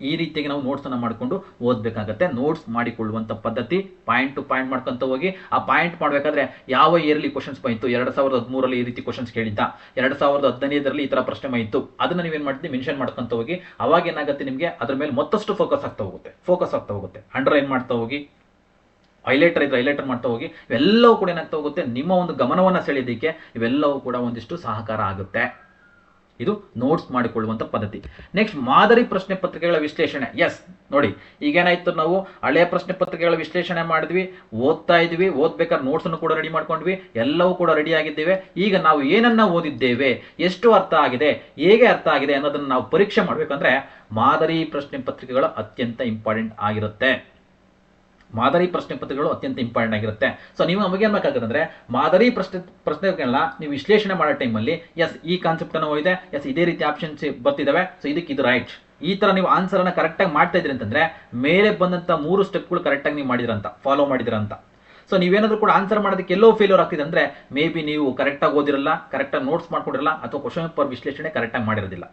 ಈ ರೀತಿಯಾಗಿ ನಾವು ನೋಟ್ಸ್ ಅನ್ನ ಮಾಡ್ಕೊಂಡು ಓದಬೇಕಾಗತ್ತೆ. ನೋಟ್ಸ್ ಮಾಡಿಕೊಳ್ಳುವಂತ ಪದ್ಧತಿ ಪಾಯಿಂಟ್ ಟು ಪಾಯಿಂಟ್ ಮಾಡ್ಕೊಂತ ಹೋಗಿ, ಆ ಪಾಯಿಂಟ್ ಮಾಡಬೇಕಾದ್ರೆ ಯಾವ ಇಯರ್ಲಿ ಕ್ವಶನ್ಸ್ ಬಂತು? ಎರಡ್ ಸಾವಿರದ ಹದಿಮೂರಲ್ಲಿ ಈ ರೀತಿ ಕ್ವಶನ್ಸ್ ಕೇಳಿದ್ದ. ಎರಡ್ ಸಾವಿರದ ಹದಿನೈದರಲ್ಲಿ ಈ ತರ ಪ್ರಶ್ನೆ ಬಂತು. ಅದನ್ನ ನೀವೇನ್ ಮಾಡ್ತೀನಿ ಮೆನ್ಷನ್ ಮಾಡ್ಕೊಂತ ಹೋಗಿ, ಅವಾಗ ಏನಾಗುತ್ತೆ ನಿಮಗೆ? ಅದ್ರ ಮೇಲೆ ಮತ್ತಷ್ಟು ಫೋಕಸ್ ಆಗ್ತಾ ಹೋಗುತ್ತೆ. ಫೋಕಸ್ ಆಗ್ತಾ ಹೋಗುತ್ತೆ. ಅಂಡರ್ಲೈನ್ ಮಾಡ್ತಾ ಹೋಗಿ ಹೈಲೈಟರ್ ಇದ್ರೆ ಹೈಲೈಟರ್ ಮಾಡ್ತಾ ಹೋಗಿ, ಇವೆಲ್ಲವೂ ಕೂಡ ಏನಾಗ್ತಾ ಹೋಗುತ್ತೆ? ನಿಮ್ಮ ಒಂದು ಗಮನವನ್ನ ಸೆಳೆಯೋದಕ್ಕೆ ಇವೆಲ್ಲವೂ ಕೂಡ ಒಂದಿಷ್ಟು ಸಹಕಾರ ಆಗುತ್ತೆ. ಇದು ನೋಟ್ಸ್ ಮಾಡಿಕೊಳ್ಳುವಂತ ಪದ್ಧತಿ. ನೆಕ್ಸ್ಟ್ ಮಾದರಿ ಪ್ರಶ್ನೆ ಪತ್ರಿಕೆಗಳ ವಿಶ್ಲೇಷಣೆ. ಎಸ್ ನೋಡಿ, ಈಗೇನಾಯ್ತು ನಾವು? ಹಳೆಯ ಪ್ರಶ್ನೆ ಪತ್ರಿಕೆಗಳ ವಿಶ್ಲೇಷಣೆ ಮಾಡಿದ್ವಿ, ಓದ್ತಾ ಇದ್ವಿ, ಓದ್ಬೇಕಾದ್ರೆ ನೋಟ್ಸ್ ಅನ್ನು ಕೂಡ ರೆಡಿ ಮಾಡ್ಕೊಂಡ್ವಿ, ಎಲ್ಲವೂ ಕೂಡ ರೆಡಿ ಆಗಿದ್ದೇವೆ. ಈಗ ನಾವು ಏನನ್ನ ಓದಿದ್ದೇವೆ? ಎಷ್ಟು ಅರ್ಥ ಆಗಿದೆ? ಹೇಗೆ ಅರ್ಥ ಆಗಿದೆ ಅನ್ನೋದನ್ನ ನಾವು ಪರೀಕ್ಷೆ ಮಾಡ್ಬೇಕಂದ್ರೆ ಮಾದರಿ ಪ್ರಶ್ನೆ ಪತ್ರಿಕೆಗಳು ಅತ್ಯಂತ ಇಂಪಾರ್ಟೆಂಟ್ ಆಗಿರುತ್ತೆ. ಮಾದರಿ ಪ್ರಶ್ನೆ ಪತ್ರಿಕೆಗಳು ಅತ್ಯಂತ ಇಂಪಾರ್ಟೆಂಟ್ ಆಗಿರುತ್ತೆ. ಸೊ ನೀವು ನಮಗೆ ಏನು ಮಾದರಿ ಪ್ರಶ್ನೆ, ಪ್ರಶ್ನೆಗಳನ್ನ ನೀವು ವಿಶ್ಲೇಷಣೆ ಮಾಡೋ ಟೈಮಲ್ಲಿ ಎಸ್ ಈ ಕಾನ್ಸೆಪ್ಟ್ ಅನ್ನು ಹೋಗಿದೆ ಎಸ್ ಇದೇ ರೀತಿ ಆಪ್ಷನ್ಸ್ ಬರ್ತಿದ್ದಾವೆ ಸೊ ಇದಕ್ಕೆ ಇದು ರೈಟ್ ಈ ತರ ನೀವು ಆನ್ಸರ್ ಅನ್ನ ಕರೆಕ್ಟ್ ಆಗಿ ಮಾಡ್ತಾ ಇದ್ರಿ ಅಂತಂದ್ರೆ, ಮೇಲೆ ಬಂದಂತ ಮೂರು ಸ್ಟೆಪ್ಗಳು ಕರೆಕ್ಟ್ ಆಗಿ ನೀವು ಮಾಡಿದ್ರಂತ ಫಾಲೋ ಮಾಡಿದ್ರಂತ. ಸೊ ನೀವೇನಾದ್ರೂ ಕೂಡ ಆನ್ಸರ್ ಮಾಡೋದಕ್ಕೆ ಎಲ್ಲೋ ಫೇಲ್ಯೂರ್ ಆಗ್ತಿದೆ ಅಂದ್ರೆ ಮೇ ಬಿ ನೀವು ಕರೆಕ್ಟ್ ಆಗಿ ಓದಿರಲ್ಲ ಕರೆಕ್ಟ್ ಆಗಿ ನೋಟ್ಸ್ ಮಾಡ್ಕೊಂಡಿರಲ್ಲ, ಅಥವಾ ಕ್ವಶನ್ ಪೇಪರ್ ವಿಶ್ಲೇಷಣೆ ಕರೆಕ್ಟ್ ಆಗಿ ಮಾಡಿರೋದಿಲ್ಲ.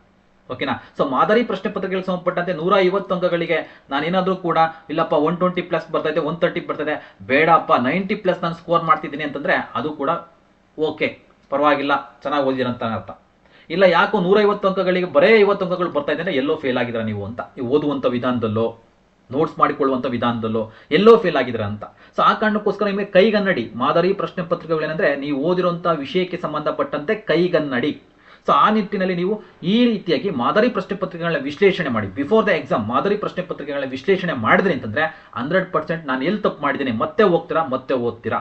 ಓಕೆನಾ ಸೊ ಮಾದರಿ ಪ್ರಶ್ನೆ ಪತ್ರಿಕೆಗಳಿಗೆ ಸಂಬಂಧಪಟ್ಟಂತೆ ನೂರ ಐವತ್ತು ಅಂಕಗಳಿಗೆ ನಾನೇನಾದರೂ ಕೂಡ, ಇಲ್ಲಪ್ಪ ಒನ್ ಟ್ವೆಂಟಿ ಪ್ಲಸ್ ಬರ್ತೈತೆ ಒನ್ ತರ್ಟಿ ಬರ್ತಾ ಬೇಡಪ್ಪ ನೈಂಟಿ ಪ್ಲಸ್ ನಾನು ಸ್ಕೋರ್ ಮಾಡ್ತಿದ್ದೀನಿ ಅಂತಂದ್ರೆ ಅದು ಕೂಡ ಓಕೆ ಪರವಾಗಿಲ್ಲ, ಚೆನ್ನಾಗಿ ಓದಿರಂತ ಅರ್ಥ. ಇಲ್ಲ, ಯಾಕೋ ನೂರೈವತ್ತು ಅಂಕಗಳಿಗೆ ಬರೇ ಐವತ್ತು ಅಂಕಗಳು ಬರ್ತಾ ಇದೆ ಎಲ್ಲೋ ಫೇಲ್ ಆಗಿದ್ರ ನೀವು ಅಂತ. ನೀವು ಓದುವಂತ ವಿಧಾನದಲ್ಲೋ ನೋಟ್ಸ್ ಮಾಡಿಕೊಳ್ಳುವಂತ ವಿಧಾನದಲ್ಲೋ, ಎಲ್ಲೋ ಫೇಲ್ ಆಗಿದ್ರ ಅಂತ. ಸೊ ಆ ಕಾರಣಕ್ಕೋಸ್ಕರ ನಿಮಗೆ ಕೈಗನ್ನಡಿ. ಮಾದರಿ ಪ್ರಶ್ನೆ ಪತ್ರಿಕೆಗಳೇನೆಂದರೆ, ನೀವು ಓದಿರುವಂತಹ ವಿಷಯಕ್ಕೆ ಸಂಬಂಧಪಟ್ಟಂತೆ ಕೈಗನ್ನಡಿ. ಸೊ ಆ ನಿಟ್ಟಿನಲ್ಲಿ ನೀವು ಈ ರೀತಿಯಾಗಿ ಮಾದರಿ ಪ್ರಶ್ನೆ ಪತ್ರಿಕೆಗಳ ವಿಶ್ಲೇಷಣೆ ಮಾಡಿ. ಬಿಫೋರ್ ದ ಎಕ್ಸಾಮ್ ಮಾದರಿ ಪ್ರಶ್ನೆ ಪತ್ರಿಕೆಗಳ ವಿಶ್ಲೇಷಣೆ ಮಾಡಿದ್ರಿ ಅಂತಂದ್ರೆ ಹಂಡ್ರೆಡ್ ಪರ್ಸೆಂಟ್ ನಾನು ಎಲ್ಲಿ ತಪ್ಪು ಮಾಡಿದ್ದೀನಿ, ಮತ್ತೆ ಹೋಗ್ತೀರಾ, ಮತ್ತೆ ಓದ್ತೀರಾ?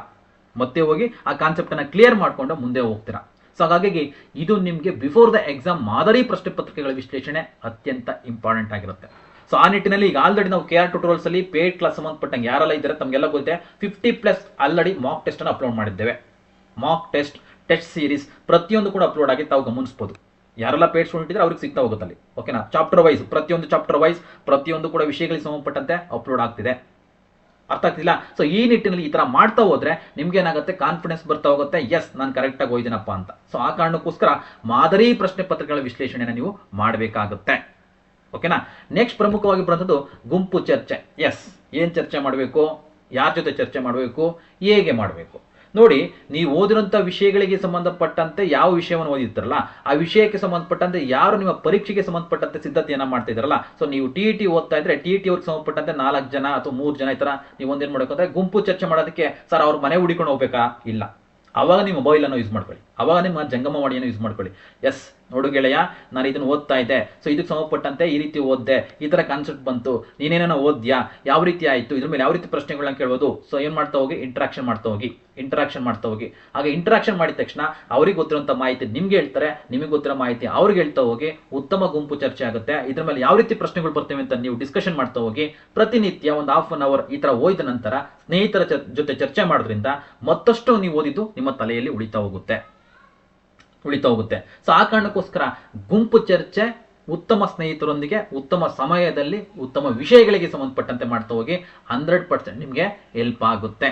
ಮತ್ತೆ ಹೋಗಿ ಆ ಕಾನ್ಸೆಪ್ಟ್ ಅನ್ನ ಕ್ಲಿಯರ್ ಮಾಡಿಕೊಂಡು ಮುಂದೆ ಹೋಗ್ತೀರಾ? ಸೊ ಹಾಗಾಗಿ ಇದು ನಿಮಗೆ ಬಿಫೋರ್ ದ ಎಕ್ಸಾಮ್ ಮಾದರಿ ಪ್ರಶ್ನೆ ಪತ್ರಿಕೆಗಳ ವಿಶ್ಲೇಷಣೆ ಅತ್ಯಂತ ಇಂಪಾರ್ಟೆಂಟ್ ಆಗಿರುತ್ತೆ. ಸೊ ಆ ನಿಟ್ಟಿನಲ್ಲಿ ಈಗ ಆಲ್ರೆಡಿ ನಾವು ಕೆ ಆರ್ ಟ್ಯೂಟೋರಿಯಲ್ಸ್ ಅಲ್ಲಿ ಪೇಡ್ ಕ್ಲಾಸ್ ಸಂಬಂಧಪಟ್ಟಂಗೆ ಯಾರೆಲ್ಲ ಇದ್ದಾರೆ ತಮಗೆಲ್ಲ ಗೊತ್ತೆ fifty plus already mock test ಅನ್ನು ಅಪ್ಲೋಡ್ ಮಾಡಿದ್ದೇವೆ. ಮಾಕ್ ಟೆಸ್ಟ್ ಟೆಸ್ಟ್ ಸೀರೀಸ್ ಪ್ರತಿಯೊಂದು ಕೂಡ ಅಪ್ಲೋಡ್ ಆಗಿ ತಾವು ಗಮನಿಸಬಹುದು ಯಾರೆಲ್ಲ ಪೇಡ್ ಹೊಂಟಿದ್ರೆ ಅವ್ರಿಗೆ ಸಿಗ್ತಾ ಹೋಗುತ್ತೆ ಅಲ್ಲಿ ಓಕೆನಾ ಚಾಪ್ಟರ್ ವೈಸ್ ಪ್ರತಿಯೊಂದು ಚಾಪ್ಟರ್ ವೈಸ್ ಪ್ರತಿಯೊಂದು ಕೂಡ ವಿಷಯಗಳಿಗೆ ಸಂಬಂಧಪಟ್ಟಂತೆ ಅಪ್ಲೋಡ್ ಆಗ್ತಿದೆ. ಅರ್ಥ ಆಗ್ತಿಲ್ಲ ಸೊ ಈ ನಿಟ್ಟಿನಲ್ಲಿ ಈ ತರ ಮಾಡ್ತಾ ಹೋದ್ರೆ ನಿಮ್ಗೆ ಏನಾಗುತ್ತೆ? ಕಾನ್ಫಿಡೆನ್ಸ್ ಬರ್ತಾ ಹೋಗುತ್ತೆ. ಎಸ್ ನಾನು ಕರೆಕ್ಟ್ ಆಗಿ ಹೋಯ್ದಿನಪ್ಪ ಅಂತ. ಸೊ ಆ ಕಾರಣಕ್ಕೋಸ್ಕರ ಮಾದರಿ ಪ್ರಶ್ನೆ ಪತ್ರಿಕೆಗಳ ವಿಶ್ಲೇಷಣೆನ ನೀವು ಮಾಡಬೇಕಾಗುತ್ತೆ. ಓಕೆನಾ ನೆಕ್ಸ್ಟ್ ಪ್ರಮುಖವಾಗಿ ಬರುವಂಥದ್ದು ಗುಂಪು ಚರ್ಚೆ. ಎಸ್ ಏನ್ ಚರ್ಚೆ ಮಾಡಬೇಕು? ಯಾರ ಜೊತೆ ಚರ್ಚೆ ಮಾಡಬೇಕು? ಹೇಗೆ ಮಾಡಬೇಕು? ನೋಡಿ, ನೀವು ಓದಿರೋಂಥ ವಿಷಯಗಳಿಗೆ ಸಂಬಂಧಪಟ್ಟಂತೆ ಯಾವ ವಿಷಯವನ್ನು ಓದಿರ್ತಾರಲ್ಲ, ಆ ವಿಷಯಕ್ಕೆ ಸಂಬಂಧಪಟ್ಟಂತೆ ಯಾರು ನಿಮ್ಮ ಪರೀಕ್ಷೆಗೆ ಸಂಬಂಧಪಟ್ಟಂತೆ ಸಿದ್ಧತೆಯನ್ನ ಮಾಡ್ತಾ ಇದ್ರಲ್ಲ ಸೊ ನೀವು ಟಿ ಟಿ ಓದ್ತಾ ಇದ್ರೆ ಟಿ ಟಿ ಅವ್ರಿಗೆ ಸಂಬಂಧಪಟ್ಟಂತೆ ನಾಲ್ಕು ಜನ ಅಥವಾ ಮೂರು ಜನ ಈ ಥರ ನೀವು ಒಂದೇನು ಮಾಡಬೇಕಂದ್ರೆ ಗುಂಪು ಚರ್ಚೆ ಮಾಡೋದಕ್ಕೆ, ಸರ್, ಅವ್ರ ಮನೆ ಹುಡಿಕೊಂಡು ಹೋಗ್ಬೇಕಾ? ಇಲ್ಲ. ಅವಾಗ ನೀವು ಮೊಬೈಲ್ ಅನ್ನು ಯೂಸ್ ಮಾಡ್ಕೊಳ್ಳಿ. ಅವಾಗ ನಿಮ್ಮ ಜಂಗಮವಾಣಿಯನ್ನು ಯೂಸ್ ಮಾಡ್ಕೊಳ್ಳಿ. ಎಸ್ ನೋಡು ಗೆಳೆಯ, ನಾನು ಇದನ್ನು ಓದ್ತಾ ಇದ್ದೆ. ಸೊ ಇದಕ್ಕೆ ಸಂಬಂಧಪಟ್ಟಂತೆ ಈ ರೀತಿ ಓದ್ದೆ. ಈ ಥರ ಕಾನ್ಸೆಪ್ಟ್ ಬಂತು. ನೀನೇನೋ ಓದ್ಯಾ? ಯಾವ ರೀತಿ ಆಯಿತು? ಇದ್ರ ಮೇಲೆ ಯಾವ ರೀತಿ ಪ್ರಶ್ನೆಗಳನ್ನ ಕೇಳ್ಬೋದು? ಸೊ ಏನ್ ಮಾಡ್ತಾ ಹೋಗಿ? ಇಂಟ್ರಾಕ್ಷನ್ ಮಾಡ್ತಾ ಹೋಗಿ. ಇಂಟ್ರಾಕ್ಷನ್ ಮಾಡ್ತಾ ಹೋಗಿ. ಹಾಗೆ ಇಂಟ್ರಾಕ್ಷನ್ ಮಾಡಿದ ತಕ್ಷಣ ಅವ್ರಿಗೆ ಗೊತ್ತಿರುವಂತ ಮಾಹಿತಿ ನಿಮ್ಗೆ ಹೇಳ್ತಾರೆ. ನಿಮಗೆ ಗೊತ್ತಿರೋ ಮಾಹಿತಿ ಅವ್ರಿಗೆ ಹೇಳ್ತಾ ಹೋಗಿ ಉತ್ತಮ ಗುಂಪು ಚರ್ಚೆ ಆಗುತ್ತೆ. ಇದ್ರ ಮೇಲೆ ಯಾವ ರೀತಿ ಪ್ರಶ್ನೆಗಳು ಬರ್ತವೆ ಅಂತ ನೀವು ಡಿಸ್ಕಷನ್ ಮಾಡ್ತಾ ಹೋಗಿ ಪ್ರತಿನಿತ್ಯ ಒಂದು ಹಾಫ್ ಅನ್ ಅವರ್ ಈ ಥರ ಓದಿದ ನಂತರ ಸ್ನೇಹಿತರ ಜೊತೆ ಚರ್ಚೆ ಮಾಡೋದ್ರಿಂದ ಮತ್ತಷ್ಟು ನೀವು ಓದಿದ್ದು ನಿಮ್ಮ ತಲೆಯಲ್ಲಿ ಉಳಿತಾ ಹೋಗುತ್ತೆ. ಉಳಿತಾ ಹೋಗುತ್ತೆ ಸೊ ಆ ಕಾರಣಕ್ಕೋಸ್ಕರ ಗುಂಪು ಚರ್ಚೆ ಉತ್ತಮ ಸ್ನೇಹಿತರೊಂದಿಗೆ, ಉತ್ತಮ ಸಮಯದಲ್ಲಿ, ಉತ್ತಮ ವಿಷಯಗಳಿಗೆ ಸಂಬಂಧಪಟ್ಟಂತೆ ಮಾಡ್ತಾ ಹೋಗಿ ಹಂಡ್ರೆಡ್ ಪರ್ಸೆಂಟ್ ನಿಮಗೆ ಹೆಲ್ಪ್ ಆಗುತ್ತೆ.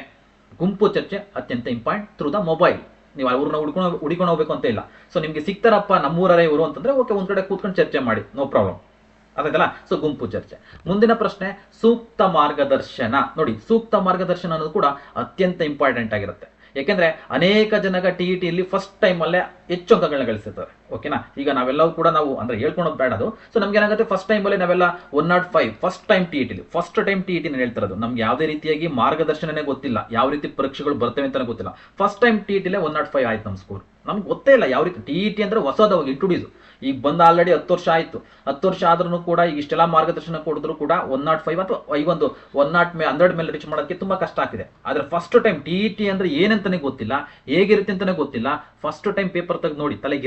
ಗುಂಪು ಚರ್ಚೆ ಅತ್ಯಂತ ಇಂಪಾರ್ಟೆಂಟ್ ಥ್ರೂ ದ ಮೊಬೈಲ್ ನೀವು ಅವ್ರನ್ನ ಹುಡ್ಕೊಂಡು ಹುಡಿಕೊಂಡು ಹೋಗ್ಬೇಕು ಅಂತ ಇಲ್ಲ. ಸೊ ನಿಮಗೆ ಸಿಗ್ತಾರಪ್ಪ ನಮ್ಮೂರರೇ ಇವರು ಅಂತಂದ್ರೆ ಓಕೆ ಒಂದ್ ಕಡೆ ಕೂತ್ಕೊಂಡು ಚರ್ಚೆ ಮಾಡಿ ನೋ ಪ್ರಾಬ್ಲಮ್ ಅದಾಯ್ತಲ್ಲ ಸೊ ಗುಂಪು ಚರ್ಚೆ. ಮುಂದಿನ ಪ್ರಶ್ನೆ, ಸೂಕ್ತ ಮಾರ್ಗದರ್ಶನ. ನೋಡಿ, ಸೂಕ್ತ ಮಾರ್ಗದರ್ಶನ ಅನ್ನೋದು ಕೂಡ ಅತ್ಯಂತ ಇಂಪಾರ್ಟೆಂಟ್ ಆಗಿರುತ್ತೆ. ಯಾಕೆಂದ್ರೆ ಅನೇಕ ಜನಗ ಟಿ ಇ ಟಿಯಲ್ಲಿ ಫಸ್ಟ್ ಟೈಮಲ್ಲೇ ಹೆಚ್ಚು ಅಂಕಗಳನ್ನ ಗಳಿಸಿರ್ತಾರೆ. ಓಕೆನಾ ಈಗ ನಾವೆಲ್ಲವೂ ಕೂಡ ನಾವು ಅಂದ್ರೆ ಹೇಳ್ಕೊಳೋದು ಬೇಡ ಅದು. ಸೊ ನಮ್ಗೆ ಏನಾಗುತ್ತೆ? ಫಸ್ಟ್ ಟೈಮಲ್ಲಿ ನಾವೆಲ್ಲ one not five first time T E ಟಿಲಿ first time T E T ಹೇಳ್ತಿರೋದು ನಮ್ಗೆ ಯಾವುದೇ ರೀತಿಯಾಗಿ ಮಾರ್ಗದರ್ಶನನೇ ಗೊತ್ತಿಲ್ಲ. ಯಾವ ರೀತಿ ಪರೀಕ್ಷೆಗಳು ಬರ್ತವೆ ಅಂತ ಗೊತ್ತಿಲ್ಲ. First time T E one not five ಆಯ್ತು ನಮ್ಮ ಸ್ಕೋರ್ ನಮ್ಗೆ ಗೊತ್ತೇ ಇಲ್ಲ ಯಾವ ರೀತಿ ಟಿ ಇ ಟಿ ಅಂದ್ರೆ ಹೊಸದಾಗಿ ಇಂಟ್ರೊಡ್ಯೂಸ್ ಈಗ ಬಂದ ಆಲ್ರೆಡಿ ಹತ್ತು ವರ್ಷ ಆಯಿತು. ಹತ್ತು ವರ್ಷ ಆದ್ರೂ ಕೂಡ ಈಗ ಇಷ್ಟೆಲ್ಲ ಮಾರ್ಗದರ್ಶನ ಕೊಡಿದ್ರು ಕೂಡ ಒನ್ ನಾಟ್ ಫೈವ್ ಅಥವಾ ಈ ಒಂದು ಒನ್ ನಾಟ್ ಮೇ ಹಂಡ್ರೆಡ್ ಮೇಲೆ ರೀಚ್ ಮಾಡೋದಕ್ಕೆ ತುಂಬಾ ಕಷ್ಟ ಆಗ್ತಿದೆ ಆದ್ರೆ ಫಸ್ಟ್ ಟೈಮ್ ಟಿ ಟಿ ಅಂದ್ರೆ ಏನಂತಾನೆ ಗೊತ್ತಿಲ್ಲ, ಹೇಗಿರುತ್ತೆ ಅಂತಾನೆ ಗೊತ್ತಿಲ್ಲ. ಫಸ್ಟ್ ಟೈಮ್ ಪೇಪರ್ ತೆಗೆದು ನೋಡಿ ತಲೆ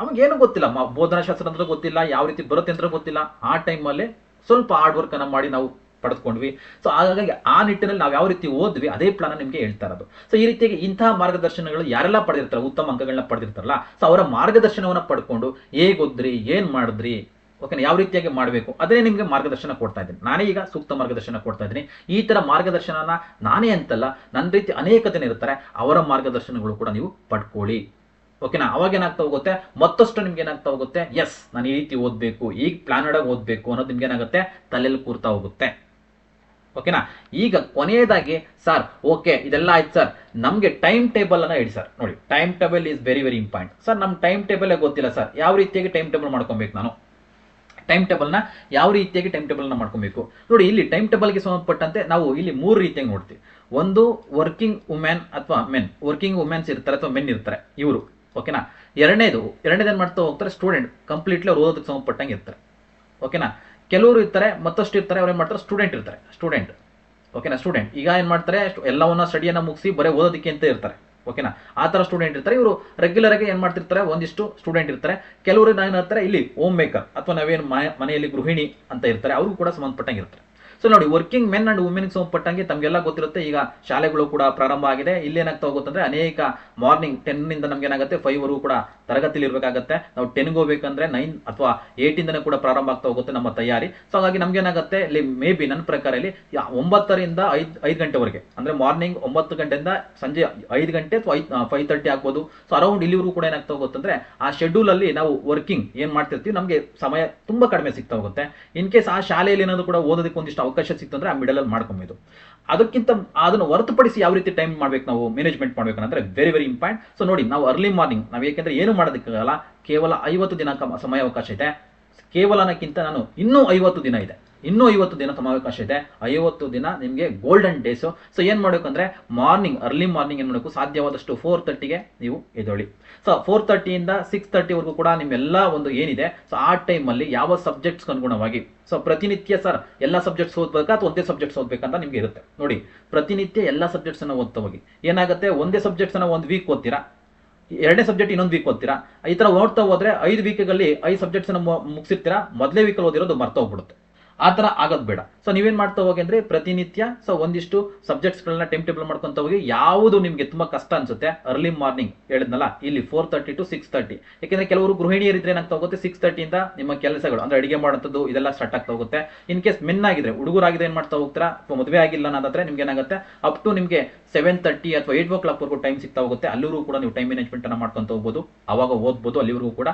ಅವಾಗ ಏನು ಗೊತ್ತಿಲ್ಲ ಬೋಧನಾ ಶಾಸ್ತ್ರ ಅಂದ್ರೆ ಗೊತ್ತಿಲ್ಲ, ಯಾವ ರೀತಿ ಬರುತ್ತೆ ಅಂತ ಗೊತ್ತಿಲ್ಲ. ಆ ಟೈಮಲ್ಲಿ ಸ್ವಲ್ಪ ಹಾರ್ಡ್ ವರ್ಕ್ ಅನ್ನ ಮಾಡಿ ನಾವು ಪಡೆದುಕೊಂಡ್ವಿ. ಸೊ ಹಾಗಾಗಿ ಆ ನಿಟ್ಟಿನಲ್ಲಿ ನಾವು ಯಾವ ರೀತಿ ಓದ್ವಿ, ಅದೇ ಪ್ಲಾನ್ ನಿಮಗೆ ಹೇಳ್ತಾ ಇರೋದು. ಸೊ ಈ ರೀತಿಯಾಗಿ ಇಂತಹ ಮಾರ್ಗದರ್ಶನಗಳು ಯಾರೆಲ್ಲ ಪಡೆದಿರ್ತಾರೆ ಉತ್ತಮ ಅಂಕಗಳನ್ನ ಪಡೆದಿರ್ತಾರಲ್ಲ ಸೊ ಅವರ ಮಾರ್ಗದರ್ಶನವನ್ನು ಪಡ್ಕೊಂಡು ಹೇಗೆ ಓದ್ರಿ ಏನು ಮಾಡಿದ್ರಿ ಓಕೆನಾ ಯಾವ ರೀತಿಯಾಗಿ ಮಾಡಬೇಕು ಅದೇ ನಿಮಗೆ ಮಾರ್ಗದರ್ಶನ ಕೊಡ್ತಾ ಇದ್ದೀನಿ. ನಾನೇ ಈಗ ಸೂಕ್ತ ಮಾರ್ಗದರ್ಶನ ಕೊಡ್ತಾ ಇದ್ದೀನಿ. ಈ ತರ ಮಾರ್ಗದರ್ಶನನ ನಾನೇ ಅಂತಲ್ಲ, ನನ್ನ ರೀತಿ ಅನೇಕ ಜನ ಇರ್ತಾರೆ, ಅವರ ಮಾರ್ಗದರ್ಶನಗಳು ಕೂಡ ನೀವು ಪಡ್ಕೊಳ್ಳಿ. ಓಕೆನಾ ಅವಾಗ ಏನಾಗ್ತಾ ಹೋಗುತ್ತೆ? ಮತ್ತಷ್ಟು ನಿಮ್ಗೆ ಏನಾಗ್ತಾ ಹೋಗುತ್ತೆ? ಎಸ್ ನಾನು ಈ ರೀತಿ ಓದಬೇಕು, ಈಗ ಪ್ಲಾನ್ ಆಗಿ ಓದಬೇಕು ಅನ್ನೋದು ನಿಮ್ಗೆ ಏನಾಗುತ್ತೆ? ತಲೆಯಲ್ಲಿ ಕೂರ್ತಾ ಹೋಗುತ್ತೆ. ಓಕೆನಾ? ಈಗ ಕೊನೆಯದಾಗಿ, ಸರ್, ಓಕೆ, ಇದೆಲ್ಲ ಆಯ್ತು, ಸರ್. ನಮಗೆ ಟೈಮ್ ಟೇಬಲ್ ಅನ್ನ ಹೇಳಿ, ಸರ್. ನೋಡಿ, time table is very very important sir ನಮ್ಮ ಟೈಮ್ ಟೇಬಲ್ ಗೊತ್ತಿಲ್ಲ, ಸರ್? ಯಾವ ರೀತಿಯಾಗಿ ಟೈಮ್ ಟೇಬಲ್ ಮಾಡ್ಕೊಬೇಕು ನಾನು? ಟೈಮ್ ಟೇಬಲ್ನ ಯಾವ ರೀತಿಯಾಗಿ ಟೈಮ್ ಟೇಬಲ್ನ ಮಾಡ್ಕೊಬೇಕು? ನೋಡಿ, ಇಲ್ಲಿ ಟೈಮ್ ಟೇಬಲ್ಗೆ ಸಂಬಂಧಪಟ್ಟಂತೆ ನಾವು ಇಲ್ಲಿ ಮೂರು ರೀತಿಯಾಗಿ ನೋಡ್ತೀವಿ. ಒಂದು ವರ್ಕಿಂಗ್ ವುಮೆನ್ ಅಥವಾ ಮೆನ್ ವರ್ಕಿಂಗ್ ವುಮೆನ್ಸ್ ಇರ್ತಾರೆ ಅಥವಾ ಮೆನ್ ಇರ್ತಾರೆ. ಇವರು. ಓಕೆನಾ? ಎರಡನೇದು ಎರಡನೇದು ಏನು ಮಾಡ್ತಾ ಹೋಗ್ತಾರೆ? ಸ್ಟೂಡೆಂಟ್ ಕಂಪ್ಲೀಟ್ಲಿ ಅವ್ರು ಓದೋದಕ್ಕೆ ಸಂಬಂಧಪಟ್ಟಂಗೆ ಇರ್ತಾರೆ. ಓಕೆನಾ? ಕೆಲವರು ಇರ್ತಾರೆ, ಮತ್ತಷ್ಟು ಇರ್ತಾರೆ ಅವ್ರು ಏನು ಮಾಡ್ತಾರೆ ಸ್ಟೂಡೆಂಟ್ ಇರ್ತಾರೆ ಸ್ಟೂಡೆಂಟ್ ಓಕೆನಾ ಸ್ಟೂಡೆಂಟ್ ಈಗ ಏನು ಮಾಡ್ತಾರೆ ಎಲ್ಲವನ್ನ ಸ್ಟಡಿಯನ್ನು ಮುಗಿಸಿ ಬರೀ ಓದೋದಕ್ಕೆ ಅಂತ ಇರ್ತಾರೆ. ಓಕೆನಾ ಆ ಥರ ಸ್ಟೂಡೆಂಟ್ ಇರ್ತಾರೆ. ಇವರು ರೆಗ್ಯುಲರ್ ಆಗಿ ಏನು ಮಾಡ್ತಿರ್ತಾರೆ, ಒಂದಿಷ್ಟು ಸ್ಟೂಡೆಂಟ್ ಇರ್ತಾರೆ. ಕೆಲವರು ಏನಾಗ್ತಾರೆ ಇಲ್ಲಿ ಹೋಮ್ ಮೇಕರ್ ಅಥವಾ ನಾವೇನು ಮನೆಯಲ್ಲಿ ಗೃಹಿಣಿ ಅಂತ ಇರ್ತಾರೆ, ಅವರು ಕೂಡ ಸಂಬಂಧಪಟ್ಟಂಗೆ ಇರ್ತಾರೆ. ಸೊ ನೋಡಿ ವರ್ಕಿಂಗ್ ಮೆನ್ ಅಂಡ್ ವುಮೆನ್ಗೆ ಸಂಬಂಧಪಟ್ಟಂಗೆ ತಮಗೆಲ್ಲ ಗೊತ್ತಿರುತ್ತೆ, ಈಗ ಶಾಲೆಗಳು ಕೂಡ ಪ್ರಾರಂಭ ಆಗಿದೆ. ಇಲ್ಲಿ ಏನಾಗ್ತಾ ಹೋಗುತ್ತಂದ್ರೆ ಅನೇಕ ಮಾರ್ನಿಂಗ್ ಟೆನ್ ಇಂದ ನಮ್ಗೆ ಏನಾಗುತ್ತೆ ಫೈವ್ ವರೆಗೂ ಕೂಡ ತರಗತಿಲಿ ಇರಬೇಕಾಗತ್ತೆ. ನಾವು ಟೆನ್ಗೆ ಹೋಗ್ಬೇಕಂದ್ರೆ ನೈನ್ ಅಥವಾ ಏಟ್ ಇಂದನೇ ಕೂಡ ಪ್ರಾರಂಭ ಆಗ್ತಾ ಹೋಗುತ್ತೆ ನಮ್ಮ ತಯಾರಿ. ಸೊ ಹಾಗಾಗಿ ನಮ್ಗೆ ಏನಾಗುತ್ತೆ, ಇಲ್ಲಿ ಮೇ ಬಿ ನನ್ನ ಪ್ರಕಾರ ಇಲ್ಲಿ ಒಂಬತ್ತರಿಂದ ಐದ್, ಐದು ಗಂಟೆವರೆಗೆ, ಅಂದ್ರೆ ಮಾರ್ನಿಂಗ್ ಒಂಬತ್ತು ಗಂಟೆಯಿಂದ ಸಂಜೆ ಐದು ಗಂಟೆ ಅಥವಾ ಫೈವ್ ತರ್ಟಿ ಆಗ್ಬೋದು. ಸೊ ಅರೌಂಡ್ ಇಲ್ಲಿವರೆಗೂ ಕೂಡ ಏನಾಗ್ತಾ ಹೋಗುತ್ತಂದ್ರೆ ಆ ಶೆಡ್ಯೂಲ್ ಅಲ್ಲಿ ನಾವು ವರ್ಕಿಂಗ್ ಏನ್ ಮಾಡ್ತಿರ್ತೀವಿ, ನಮಗೆ ಸಮಯ ತುಂಬಾ ಕಡಿಮೆ ಸಿಗ್ತಾ ಹೋಗುತ್ತೆ. ಇನ್ ಕೇಸ್ ಆ ಶಾಲೆಯಲ್ಲಿ ಏನಾದ್ರು ಕೂಡ ಓದೋದಕ್ಕೆ ಒಂದಿಷ್ಟು ಅವಕಾಶ ಸಿಕ್ತಂದ್ರೆ ಆ ಮಿಡಲ್ ಅಲ್ಲಿ ಮಾಡ್ಕೊಬೋದು. ಅದಕ್ಕಿಂತ ಅದನ್ನು ಹೊರತುಪಡಿಸಿ ಯಾವ ರೀತಿ ಟೈಮ್ ಮಾಡ್ಬೇಕು ನಾವು ಮ್ಯಾನೇಜ್ಮೆಂಟ್ ಮಾಡ್ಬೇಕಂದ್ರೆ ವೆರಿ ವೆರಿ ಇಂಪಾರ್ಟೆಂಟ್ ಸೊ ನೋಡಿ, ನಾವು ಅರ್ಲಿ ಮಾರ್ನಿಂಗ್ ನಾವು ಯಾಕೆಂದ್ರೆ ಏನು ಮಾಡೋದಕ್ಕಾಗಲ್ಲ, ಕೇವಲ ಐವತ್ತು ದಿನ ಸಮಯ ಅವಕಾಶ ಇದೆ ಕೇವಲನಕ್ಕಿಂತ ನಾನು ಇನ್ನೂ ಐವತ್ತು ದಿನ ಇದೆ. ಇನ್ನೂ ಐವತ್ತು ದಿನ ಸಮಯಾವಕಾಶ ಇದೆ. ಐವತ್ತು ದಿನ ನಿಮಗೆ ಗೋಲ್ಡನ್ ಡೇಸು ಸೊ ಏನು ಮಾಡಬೇಕಂದ್ರೆ ಮಾರ್ನಿಂಗ್ ಅರ್ಲಿ ಮಾರ್ನಿಂಗ್ ಏನು ಮಾಡಬೇಕು? ಸಾಧ್ಯವಾದಷ್ಟು ಫೋರ್ ತರ್ಟಿಗೆ ನೀವು ಎದ್ದೇಳಿ. ಸೊ ಫೋರ್ ತರ್ಟಿಯಿಂದ ಸಿಕ್ಸ್ ತರ್ಟಿವರೆಗೂ ಕೂಡ ನಿಮ್ಮೆಲ್ಲ ಒಂದು ಏನಿದೆ ಸೊ ಆ ಟೈಮಲ್ಲಿ ಯಾವ ಸಬ್ಜೆಕ್ಟ್ಸ್ಗೆ ಅನುಗುಣವಾಗಿ ಸೊ ಪ್ರತಿನಿತ್ಯ ಸರ್ ಎಲ್ಲ ಸಬ್ಜೆಕ್ಟ್ಸ್ ಓದ್ಬೇಕಾ ಅಥವಾ ಒಂದೇ ಸಬ್ಜೆಕ್ಟ್ಸ್ ಓದ್ಬೇಕಂತ ನಿಮ್ಗೆ ಇರುತ್ತೆ. ನೋಡಿ, ಪ್ರತಿನಿತ್ಯ ಎಲ್ಲ ಸಬ್ಜೆಕ್ಟ್ಸನ್ನು ಓದ್ತಾ ಹೋಗಿ. ಏನಾಗುತ್ತೆ, ಒಂದೇ ಸಬ್ಜೆಕ್ಟ್ಸ್ ಅನ್ನ ಒಂದು ವೀಕ್ ಓದ್ತೀರಾ? ಎರಡನೇ ಸಬ್ಜೆಕ್ಟ್ ಇನ್ನೊಂದು ವೀಕ್ ಓದ್ತೀರಾ? ಈ ತರ ಓದ್ತಾ ಹೋದ್ರೆ ಐದು ವೀಕ್ಗಳಲ್ಲಿ ಐದು ಸಬ್ಜೆಕ್ಟ್ಸ್ ಮುಗಿಸಿರ್ತೀರಾ? ಮೊದಲೇ ವೀಕಲ್ಲಿ ಓದಿರೋದು ಮರ್ತಾ ಹೋಗ್ಬಿಡುತ್ತೆ ಆ ಥರ ಆಗೋದು ಬೇಡ. ಸೊ ನೀವೇನ್ ಮಾಡ್ತಾ ಹೋಗಿ ಅಂದ್ರೆ ಪ್ರತಿನಿತ್ಯ ಸೊ ಒಂದಿಷ್ಟು ಸಬ್ಜೆಕ್ಟ್ಸ್ಗಳನ್ನ ಟೈಮ್ ಟೇಬಲ್ ಮಾಡ್ಕೊಂತ ಹೋಗಿ ಯಾವುದು ನಿಮಗೆ ತುಂಬಾ ಕಷ್ಟ ಅನ್ಸುತ್ತೆ ಅರ್ಲಿ ಮಾರ್ನಿಂಗ್ ಹೇಳಿದ್ನಲ್ಲ, ಇಲ್ಲಿ four thirty to six thirty ಯಾಕೆಂದ್ರೆ ಕೆಲವರು ಗೃಹಿಣಿಯರಿದ್ರೆ ಏನಾಗ್ತಾ ಹೋಗುತ್ತೆ ಸಿಕ್ಸ್ ತರ್ಟಿಯಿಂದ ನಿಮ್ಮ ಕೆಲಸಗಳು, ಅಂದ್ರೆ ಅಡಿಗೆ ಮಾಡುವಂಥದ್ದು, ಇದೆಲ್ಲ ಸ್ಟಾರ್ಟ್ ಆಗ್ತಾ ಹೋಗುತ್ತೆ. ಇನ್ ಕೇಸ್ ಮೆನ್ ಆಗಿದ್ರೆ ಹುಡುಗರಾಗಿದೆ ಏನ್ ಮಾಡ್ತಾ ಹೋಗ್ತೀರಾ? ಮದುವೆ ಆಗಿಲ್ಲ ಅನ್ನೋದಾದ್ರೆ ನಿಮ್ಗೆ ಏನಾಗುತ್ತೆ? ಅಪ್ ಟು ನಿಮಗೆ ಸೆವೆನ್ ತರ್ಟಿ ಅಥವಾ ಏಟ್ ಓ ಕ್ಲಾಕ್ ವರೆಗೂ ಟೈಮ್ ಸಿಗ್ತಾ ಹೋಗುತ್ತೆ. ಅಲ್ಲಿವರೆಗೂ ಕೂಡ ನೀವು ಟೈಮ್ ಮ್ಯಾನೇಜ್ಮೆಂಟ್ ಅನ್ನ ಮಾಡ್ಕೊಂತ ಹೋಗ್ಬೋದು. ಅವಾಗ ಓದ್ಬೋದು, ಅಲ್ಲಿವರೆಗೂ ಕೂಡ.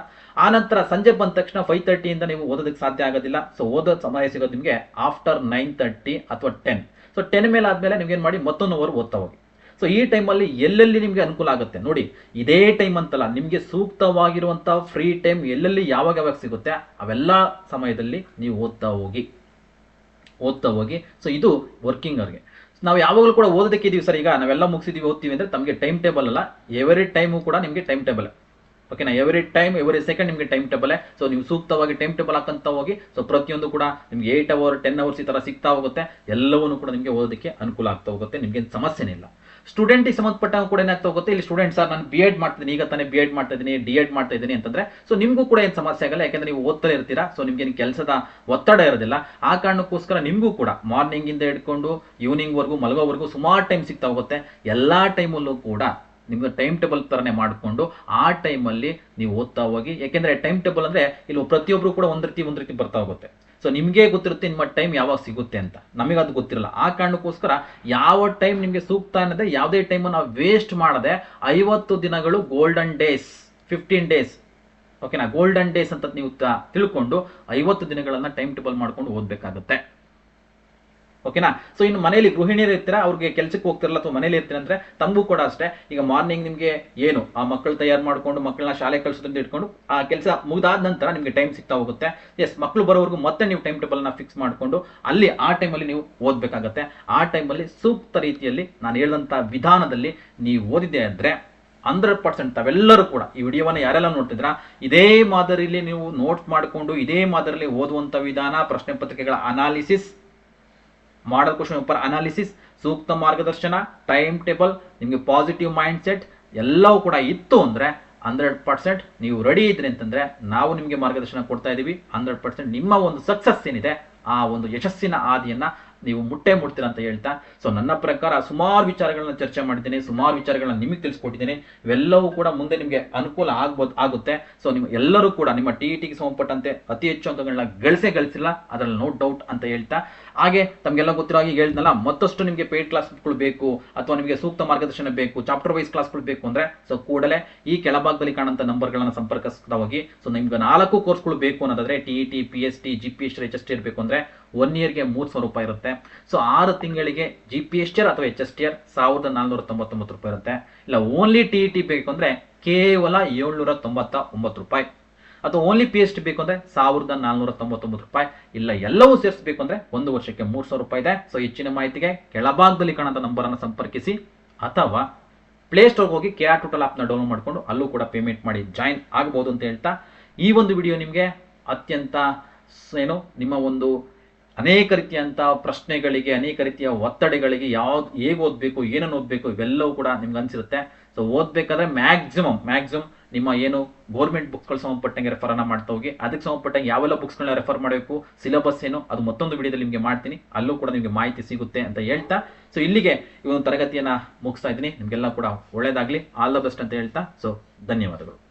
ಆ ನಂತರ ಸಂಜೆ ಬಂದ ತಕ್ಷಣ ಫೈವ್ ತರ್ಟಿಯಿಂದ ನೀವು ಓದೋದಕ್ಕೆ ಸಾಧ್ಯ ಆಗೋದಿಲ್ಲ. ಸೊ ಓದೋ ಸಮಯ ಸಿಗೋದು ನಿಮಗೆ ಆಫ್ಟರ್ ನೈನ್ ತರ್ಟಿ ಅಥವಾ ಟೆನ್ ಸೊ ಟೆನ್ ಮೇಲೆ ಆದಮೇಲೆ ಏನು ಮಾಡಿ ಮತ್ತೊಂದು ಓವರ್ ಓದ್ತಾ ಹೋಗಿ. ಸೊ ಈ ಟೈಮಲ್ಲಿ ಎಲ್ಲೆಲ್ಲಿ ನಿಮಗೆ ಅನುಕೂಲ ಆಗುತ್ತೆ? ನೋಡಿ, ಇದೇ ಟೈಮ್ ಅಂತಲ್ಲ, ನಿಮಗೆ ಸೂಕ್ತವಾಗಿರುವಂಥ ಫ್ರೀ ಟೈಮ್ ಎಲ್ಲೆಲ್ಲಿ ಯಾವಾಗ ಯಾವಾಗ ಸಿಗುತ್ತೆ? ಅವೆಲ್ಲ ಸಮಯದಲ್ಲಿ ನೀವು ಓದ್ತಾ ಹೋಗಿ. ಓದ್ತಾ ಹೋಗಿ. ಸೊ ಇದು ವರ್ಕಿಂಗ್ ಅವ್ರಿಗೆ ನಾವು ಯಾವಾಗಲೂ ಕೂಡ ಓದೋದಕ್ಕೆ ಇದೀವಿ ಸರ್. ಈಗ ನಾವೆಲ್ಲ ಮುಗಿಸಿದೀವಿ, ಓದ್ತೀವಿ ಅಂದರೆ ತಮಗೆ ಟೈಮ್ ಟೇಬಲ್ ಅಲ್ಲ. ಎವರಿ ಟೈಮು ಕೂಡ ನಿಮಗೆ ಟೈಮ್ ಟೇಬಲ್ ಓಕೆನಾ ಎವರಿ ಟೈಮ್ ಎವರಿ ಸೆಕೆಂಡ್ ನಿಮಗೆ ಟೈಮ್ ಟೇಬಲ್ ಸೊ ನೀವು ಸೂಕ್ತವಾಗಿ ಟೈಮ್ ಟೇಬಲ್ ಹಾಕಂತ ಹೋಗಿ ಸೊ ಪ್ರತಿಯೊಂದು ಕೂಡ ನಿಮ್ಗೆ ಏಯ್ಟ್ ಅವರ್ ಟೆನ್ ಅವರ್ಸ್ ಈ ತರ ಸಿಗ್ತಾ ಹೋಗುತ್ತೆ. ಎಲ್ಲವನ್ನೂ ಕೂಡ ನಿಮಗೆ ಓದೋದಕ್ಕೆ ಅನುಕೂಲ ಆಗ್ತಾ ಹೋಗುತ್ತೆ. ನಿಮ್ಗೆ ಸಮಸ್ಯೆನೇ ಇಲ್ಲ. ಸ್ಟೂಡೆಂಟಿಗೆ ಸಂಬಂಧಪಟ್ಟಂಗೆ ಕೂಡ ಏನಾಗ್ತಾ ಹೋಗುತ್ತೆ? ಇಲ್ಲಿ ಸ್ಟೂಡೆಂಟ್ ಸರ್ ನಾನು ಬಿ ಎಡ್ ಮಾಡ್ತಿದ್ದೀನಿ, ಈಗ ತಾನೇ ಬಿ ಎಡ್ ಮಾಡ್ತಾ ಇದ್ದೀನಿ ಡಿ ಎಡ್ ಮಾಡ್ತಾ ಇದ್ದೀನಿ ಅಂತಂದ್ರೆ ಸೊ ನಿಮಗೂ ಕೂಡ ಏನು ಸಮಸ್ಯೆ ಆಗಲ್ಲ, ಯಾಕಂದ್ರೆ ನೀವು ಓದ್ತಾ ಇರ್ತೀರಾ ಸೊ ನಿಮ್ಗೆ ಕೆಲಸದ ಒತ್ತಡ ಇರೋದಿಲ್ಲ. ಆ ಕಾರಣಕ್ಕೋಸ್ಕರ ನಿಮಗೂ ಕೂಡ ಮಾರ್ನಿಂಗ್ ಇಂದ ಹಿಡ್ಕೊಂಡು ಈವ್ನಿಂಗ್ ವರ್ಗೂ, ಮಲಗೋವರೆಗೂ ಸುಮಾರು ಟೈಮ್ ಸಿಗ್ತಾ ಹೋಗುತ್ತೆ. ಎಲ್ಲಾ ಟೈಮಲ್ಲೂ ಕೂಡ ನಿಮ್ಗೆ ಟೈಮ್ ಟೇಬಲ್ ತರನೇ ಮಾಡಿಕೊಂಡು ಆ ಟೈಮಲ್ಲಿ ನೀವು ಓದ್ತಾ ಹೋಗಿ, ಯಾಕೆಂದ್ರೆ ಟೈಮ್ ಟೇಬಲ್ ಅಂದ್ರೆ ಇಲ್ಲಿ ಪ್ರತಿಯೊಬ್ರು ಕೂಡ ಒಂದ್ ರೀತಿ ಒಂದ್ ರೀತಿ ಬರ್ತಾ ಹೋಗುತ್ತೆ. ಸೊ ನಿಮಗೆ ಗೊತ್ತಿರುತ್ತೆ ನಿಮ್ಮ ಟೈಮ್ ಯಾವಾಗ ಸಿಗುತ್ತೆ ಅಂತ. ನಮಗೆ ಅದು ಗೊತ್ತಿರಲ್ಲ. ಆ ಕಾರಣಕ್ಕೋಸ್ಕರ ಯಾವ ಟೈಮ್ ನಿಮಗೆ ಸೂಕ್ತ ಅನ್ನೋದೇ, ಯಾವುದೇ ಟೈಮ್ ನಾವು ವೇಸ್ಟ್ ಮಾಡದೆ ಐವತ್ತು ದಿನಗಳು ಗೋಲ್ಡನ್ ಡೇಸ್ ಫಿಫ್ಟೀನ್ ಡೇಸ್ ಓಕೆನಾ ಗೋಲ್ಡನ್ ಡೇಸ್ ಅಂತ ನೀವು ತಿಳ್ಕೊಂಡು ಐವತ್ತು ದಿನಗಳನ್ನ ಟೈಮ್ ಟೇಬಲ್ ಮಾಡ್ಕೊಂಡು ಓದ್ಬೇಕಾಗುತ್ತೆ. ಓಕೆನಾ? ಸೊ ಇನ್ನು ಮನೆಯಲ್ಲಿ ಗೃಹಿಣಿಯರು ಇರ್ತೀರಾ? ಅವ್ರಿಗೆ ಕೆಲಸಕ್ಕೆ ಹೋಗ್ತಿರಲ್ಲ ಅಥವಾ ಮನೇಲಿ ಇರ್ತೀರ ಅಂದ್ರೆ ತಮಗೂ ಕೂಡ ಅಷ್ಟೇ. ಈಗ ಮಾರ್ನಿಂಗ್ ನಿಮಗೆ ಏನು? ಆ ಮಕ್ಕಳು ತಯಾರು ಮಾಡ್ಕೊಂಡು ಮಕ್ಕಳನ್ನ ಶಾಲೆ ಕಳಿಸೋದ್ರಿಂದ ಇಟ್ಕೊಂಡು ಆ ಕೆಲಸ ಮುಗಿದಾದ ನಂತರ ನಿಮಗೆ ಟೈಮ್ ಸಿಗ್ತಾ ಹೋಗುತ್ತೆ. ಎಸ್ ಮಕ್ಕಳು ಬರೋವರೆಗೂ ಮತ್ತೆ ನೀವು ಟೈಮ್ ಟೇಬಲ್ನ ಫಿಕ್ಸ್ ಮಾಡಿಕೊಂಡು ಅಲ್ಲಿ ಆ ಟೈಮಲ್ಲಿ ನೀವು ಓದಬೇಕಾಗತ್ತೆ. ಆ ಟೈಮಲ್ಲಿ ಸೂಕ್ತ ರೀತಿಯಲ್ಲಿ ನಾನು ಹೇಳಿದಂಥ ವಿಧಾನದಲ್ಲಿ ನೀವು ಓದಿದೆ ಅಂದರೆ ಹಂಡ್ರೆಡ್ ಪರ್ಸೆಂಟ್ ತಾವೆಲ್ಲರೂ ಕೂಡ ಈ ವಿಡಿಯೋವನ್ನು ಯಾರೆಲ್ಲ ನೋಡ್ತಿದ್ರ, ಇದೇ ಮಾದರಿಯಲ್ಲಿ ನೀವು ನೋಟ್ ಮಾಡಿಕೊಂಡು, ಇದೇ ಮಾದರಿಯಲ್ಲಿ ಓದುವಂಥ ವಿಧಾನ, ಪ್ರಶ್ನೆ ಪತ್ರಿಕೆಗಳ ಅನಾಲಿಸಿಸ್ ಮಾಡಲ್ ಕ್ವಶನ್ ಪೇಪರ್ ಅನಾಲಿಸಿಸ್ ಸೂಕ್ತ ಮಾರ್ಗದರ್ಶನ ಟೈಮ್ ಟೇಬಲ್ ನಿಮಗೆ ಪಾಸಿಟಿವ್ ಮೈಂಡ್ ಸೆಟ್ ಎಲ್ಲವೂ ಕೂಡ ಇತ್ತು ಅಂದರೆ ಹಂಡ್ರೆಡ್ ಪರ್ಸೆಂಟ್ ನೀವು ರೆಡಿ ಇದ್ರಿ ಅಂತಂದ್ರೆ ನಾವು ನಿಮಗೆ ಮಾರ್ಗದರ್ಶನ ಕೊಡ್ತಾ ಇದ್ದೀವಿ ಹಂಡ್ರೆಡ್ ಪರ್ಸೆಂಟ್ ನಿಮ್ಮ ಒಂದು ಸಕ್ಸಸ್ ಏನಿದೆ, ಆ ಒಂದು ಯಶಸ್ಸಿನ ಹಾದಿಯನ್ನ ನೀವು ಮುಟ್ಟೆ ಮುಟ್ತೀರ ಅಂತ ಹೇಳ್ತಾ. ಸೊ ನನ್ನ ಪ್ರಕಾರ ಸುಮಾರು ವಿಚಾರಗಳನ್ನ ಚರ್ಚೆ ಮಾಡಿದ್ದೀನಿ, ಸುಮಾರು ವಿಚಾರಗಳನ್ನ ನಿಮಗೆ ತಿಳಿಸ್ಕೊಟ್ಟಿದ್ದೀನಿ. ಇವೆಲ್ಲವೂ ಕೂಡ ಮುಂದೆ ನಿಮಗೆ ಅನುಕೂಲ ಆಗ್ಬೋದು, ಆಗುತ್ತೆ. ಸೊ ನಿಮ್ಮ ಎಲ್ಲರೂ ಕೂಡ ನಿಮ್ಮ ಟಿ ಟಿಗೆ ಸಂಬಂಧಪಟ್ಟಂತೆ ಅತಿ ಹೆಚ್ಚು ಅಂಕಗಳನ್ನ ಗಳಿಸೇ ಗಳಿಸಿಲ್ಲ, ಅದರಲ್ಲಿ ನೋ ಡೌಟ್ ಅಂತ ಹೇಳ್ತಾ. ಹಾಗೆ ತಮಗೆಲ್ಲ ಗೊತ್ತಿರೋ ಹಾಗೆ ಹೇಳಿದ್ನಲ್ಲ, ಮತ್ತಷ್ಟು ನಿಮಗೆ ಪೇಯ್ಡ್ ಕ್ಲಾಸ್ಗಳು ಬೇಕು ಅಥವಾ ನಿಮಗೆ ಸೂಕ್ತ ಮಾರ್ಗದರ್ಶನ ಬೇಕು ಚಾಪ್ಟರ್ ವೈಸ್ ಕ್ಲಾಸ್ಗಳು ಬೇಕು ಅಂದ್ರೆ ಸೊ ಕೂಡಲೇ ಈ ಕೆಳಭಾಗದಲ್ಲಿ ಕಾಣುವಂಥ ನಂಬರ್ಗಳನ್ನು ಸಂಪರ್ಕಿಸ್ತಾ ಹೋಗಿ ಸೊ ನಿಮ್ಗೆ ನಾಲ್ಕು ಕೋರ್ಸ್ಗಳು ಬೇಕು ಅನ್ನೋದಾದ್ರೆ T E T P S T G P S T H S T ಇರಬೇಕು ಅಂದ್ರೆ ಒನ್ ಇಯರ್ಗೆ ಮೂರು ಸಾವಿರ ರೂಪಾಯಿ ಇರುತ್ತೆ. ಸೊ ಆರು ತಿಂಗಳಿಗೆ G P S T R ಅಥವಾ ಎಚ್ ಎಸ್ ಟಿ ಆರ್ ಸಾವಿರದ ನಾಲ್ನೂರ ತೊಂಬತ್ತೊಂಬತ್ತು ರೂಪಾಯಿ ಇರುತ್ತೆ. ಇಲ್ಲ ಓನ್ಲಿ ಟಿ ಇ ಟಿ ಬೇಕು ಅಂದ್ರೆ ಕೇವಲ ಏಳ್ನೂರ ತೊಂಬತ್ತ ಒಂಬತ್ತು ರೂಪಾಯಿ. ಅಥವಾ ಓನ್ಲಿ ಪಿ ಎಚ್ ಡಿ ಬೇಕು ಅಂದ್ರೆ ಸಾವಿರದ ನಾಲ್ನೂರ ತೊಂಬತ್ತೊಂಬತ್ತು ರೂಪಾಯಿ. ಇಲ್ಲ, ಎಲ್ಲವೂ ಸೇರಿಸಬೇಕು ಅಂದ್ರೆ ಒಂದು ವರ್ಷಕ್ಕೆ ಮೂರು ಸಾವಿರ ರೂಪಾಯಿ ಇದೆ. ಸೊ ಹೆಚ್ಚಿನ ಮಾಹಿತಿಗೆ ಕೆಳಭಾಗದಲ್ಲಿ ಕಾಣಂತ ನಂಬರನ್ನು ಸಂಪರ್ಕಿಸಿ. ಅಥವಾ ಪ್ಲೇಸ್ಟೋರ್ಗೆ ಹೋಗಿ ಕೆ ಆರ್ ಟೋಟಲ್ ಆ್ಯಪ್ನ ಡೌನ್ಲೋಡ್ ಮಾಡಿಕೊಂಡು ಅಲ್ಲೂ ಕೂಡ ಪೇಮೆಂಟ್ ಮಾಡಿ ಜಾಯಿನ್ ಆಗ್ಬೋದು ಅಂತ ಹೇಳ್ತಾ, ಈ ಒಂದು ವಿಡಿಯೋ ನಿಮಗೆ ಅತ್ಯಂತ ಏನು, ನಿಮ್ಮ ಒಂದು ಅನೇಕ ರೀತಿಯಂಥ ಪ್ರಶ್ನೆಗಳಿಗೆ, ಅನೇಕ ರೀತಿಯ ಒತ್ತಡಗಳಿಗೆ ಯಾವ್ದು, ಹೇಗೆ ಓದಬೇಕು ಏನನ್ನು ಓದಬೇಕು, ಇವೆಲ್ಲವೂ ಕೂಡ ನಿಮ್ಗೆ ಅನ್ಸಿರುತ್ತೆ. ಸೊ ಓದ್ಬೇಕಾದ್ರೆ ಮ್ಯಾಕ್ಸಿಮಮ್ ಮ್ಯಾಕ್ಸಿಮಮ್ ನಿಮ್ಮ ಏನು ಗೌರ್ಮೆಂಟ್ ಬುಕ್ಸ್ಗಳು ಸಂಬಂಧಪಟ್ಟಂಗೆ ರೆಫರ್ ಅನ್ನ ಮಾಡ್ತಾ ಹೋಗಿ. ಅದಕ್ಕೆ ಸಂಬಂಧಪಟ್ಟಂಗೆ ಯಾವೆಲ್ಲ ಬುಕ್ಸ್ಗಳನ್ನ ರೆಫರ್ ಮಾಡಬೇಕು ಸಿಲೆಬಸ್ ಏನು, ಅದು ಮತ್ತೊಂದು ವಿಡಿಯೋದಲ್ಲಿ ನಿಮಗೆ ಮಾಡ್ತೀನಿ. ಅಲ್ಲೂ ಕೂಡ ನಿಮಗೆ ಮಾಹಿತಿ ಸಿಗುತ್ತೆ ಅಂತ ಹೇಳ್ತಾ. ಸೊ ಇಲ್ಲಿಗೆ ಈ ಒಂದು ತರಗತಿಯನ್ನ ಮುಗಿಸ್ತಾ ಇದ್ದೀನಿ. ನಿಮಗೆಲ್ಲ ಕೂಡ ಒಳ್ಳೇದಾಗ್ಲಿ. ಆಲ್ ದ ಬೆಸ್ಟ್ ಅಂತ ಹೇಳ್ತಾ. ಸೊ ಧನ್ಯವಾದಗಳು.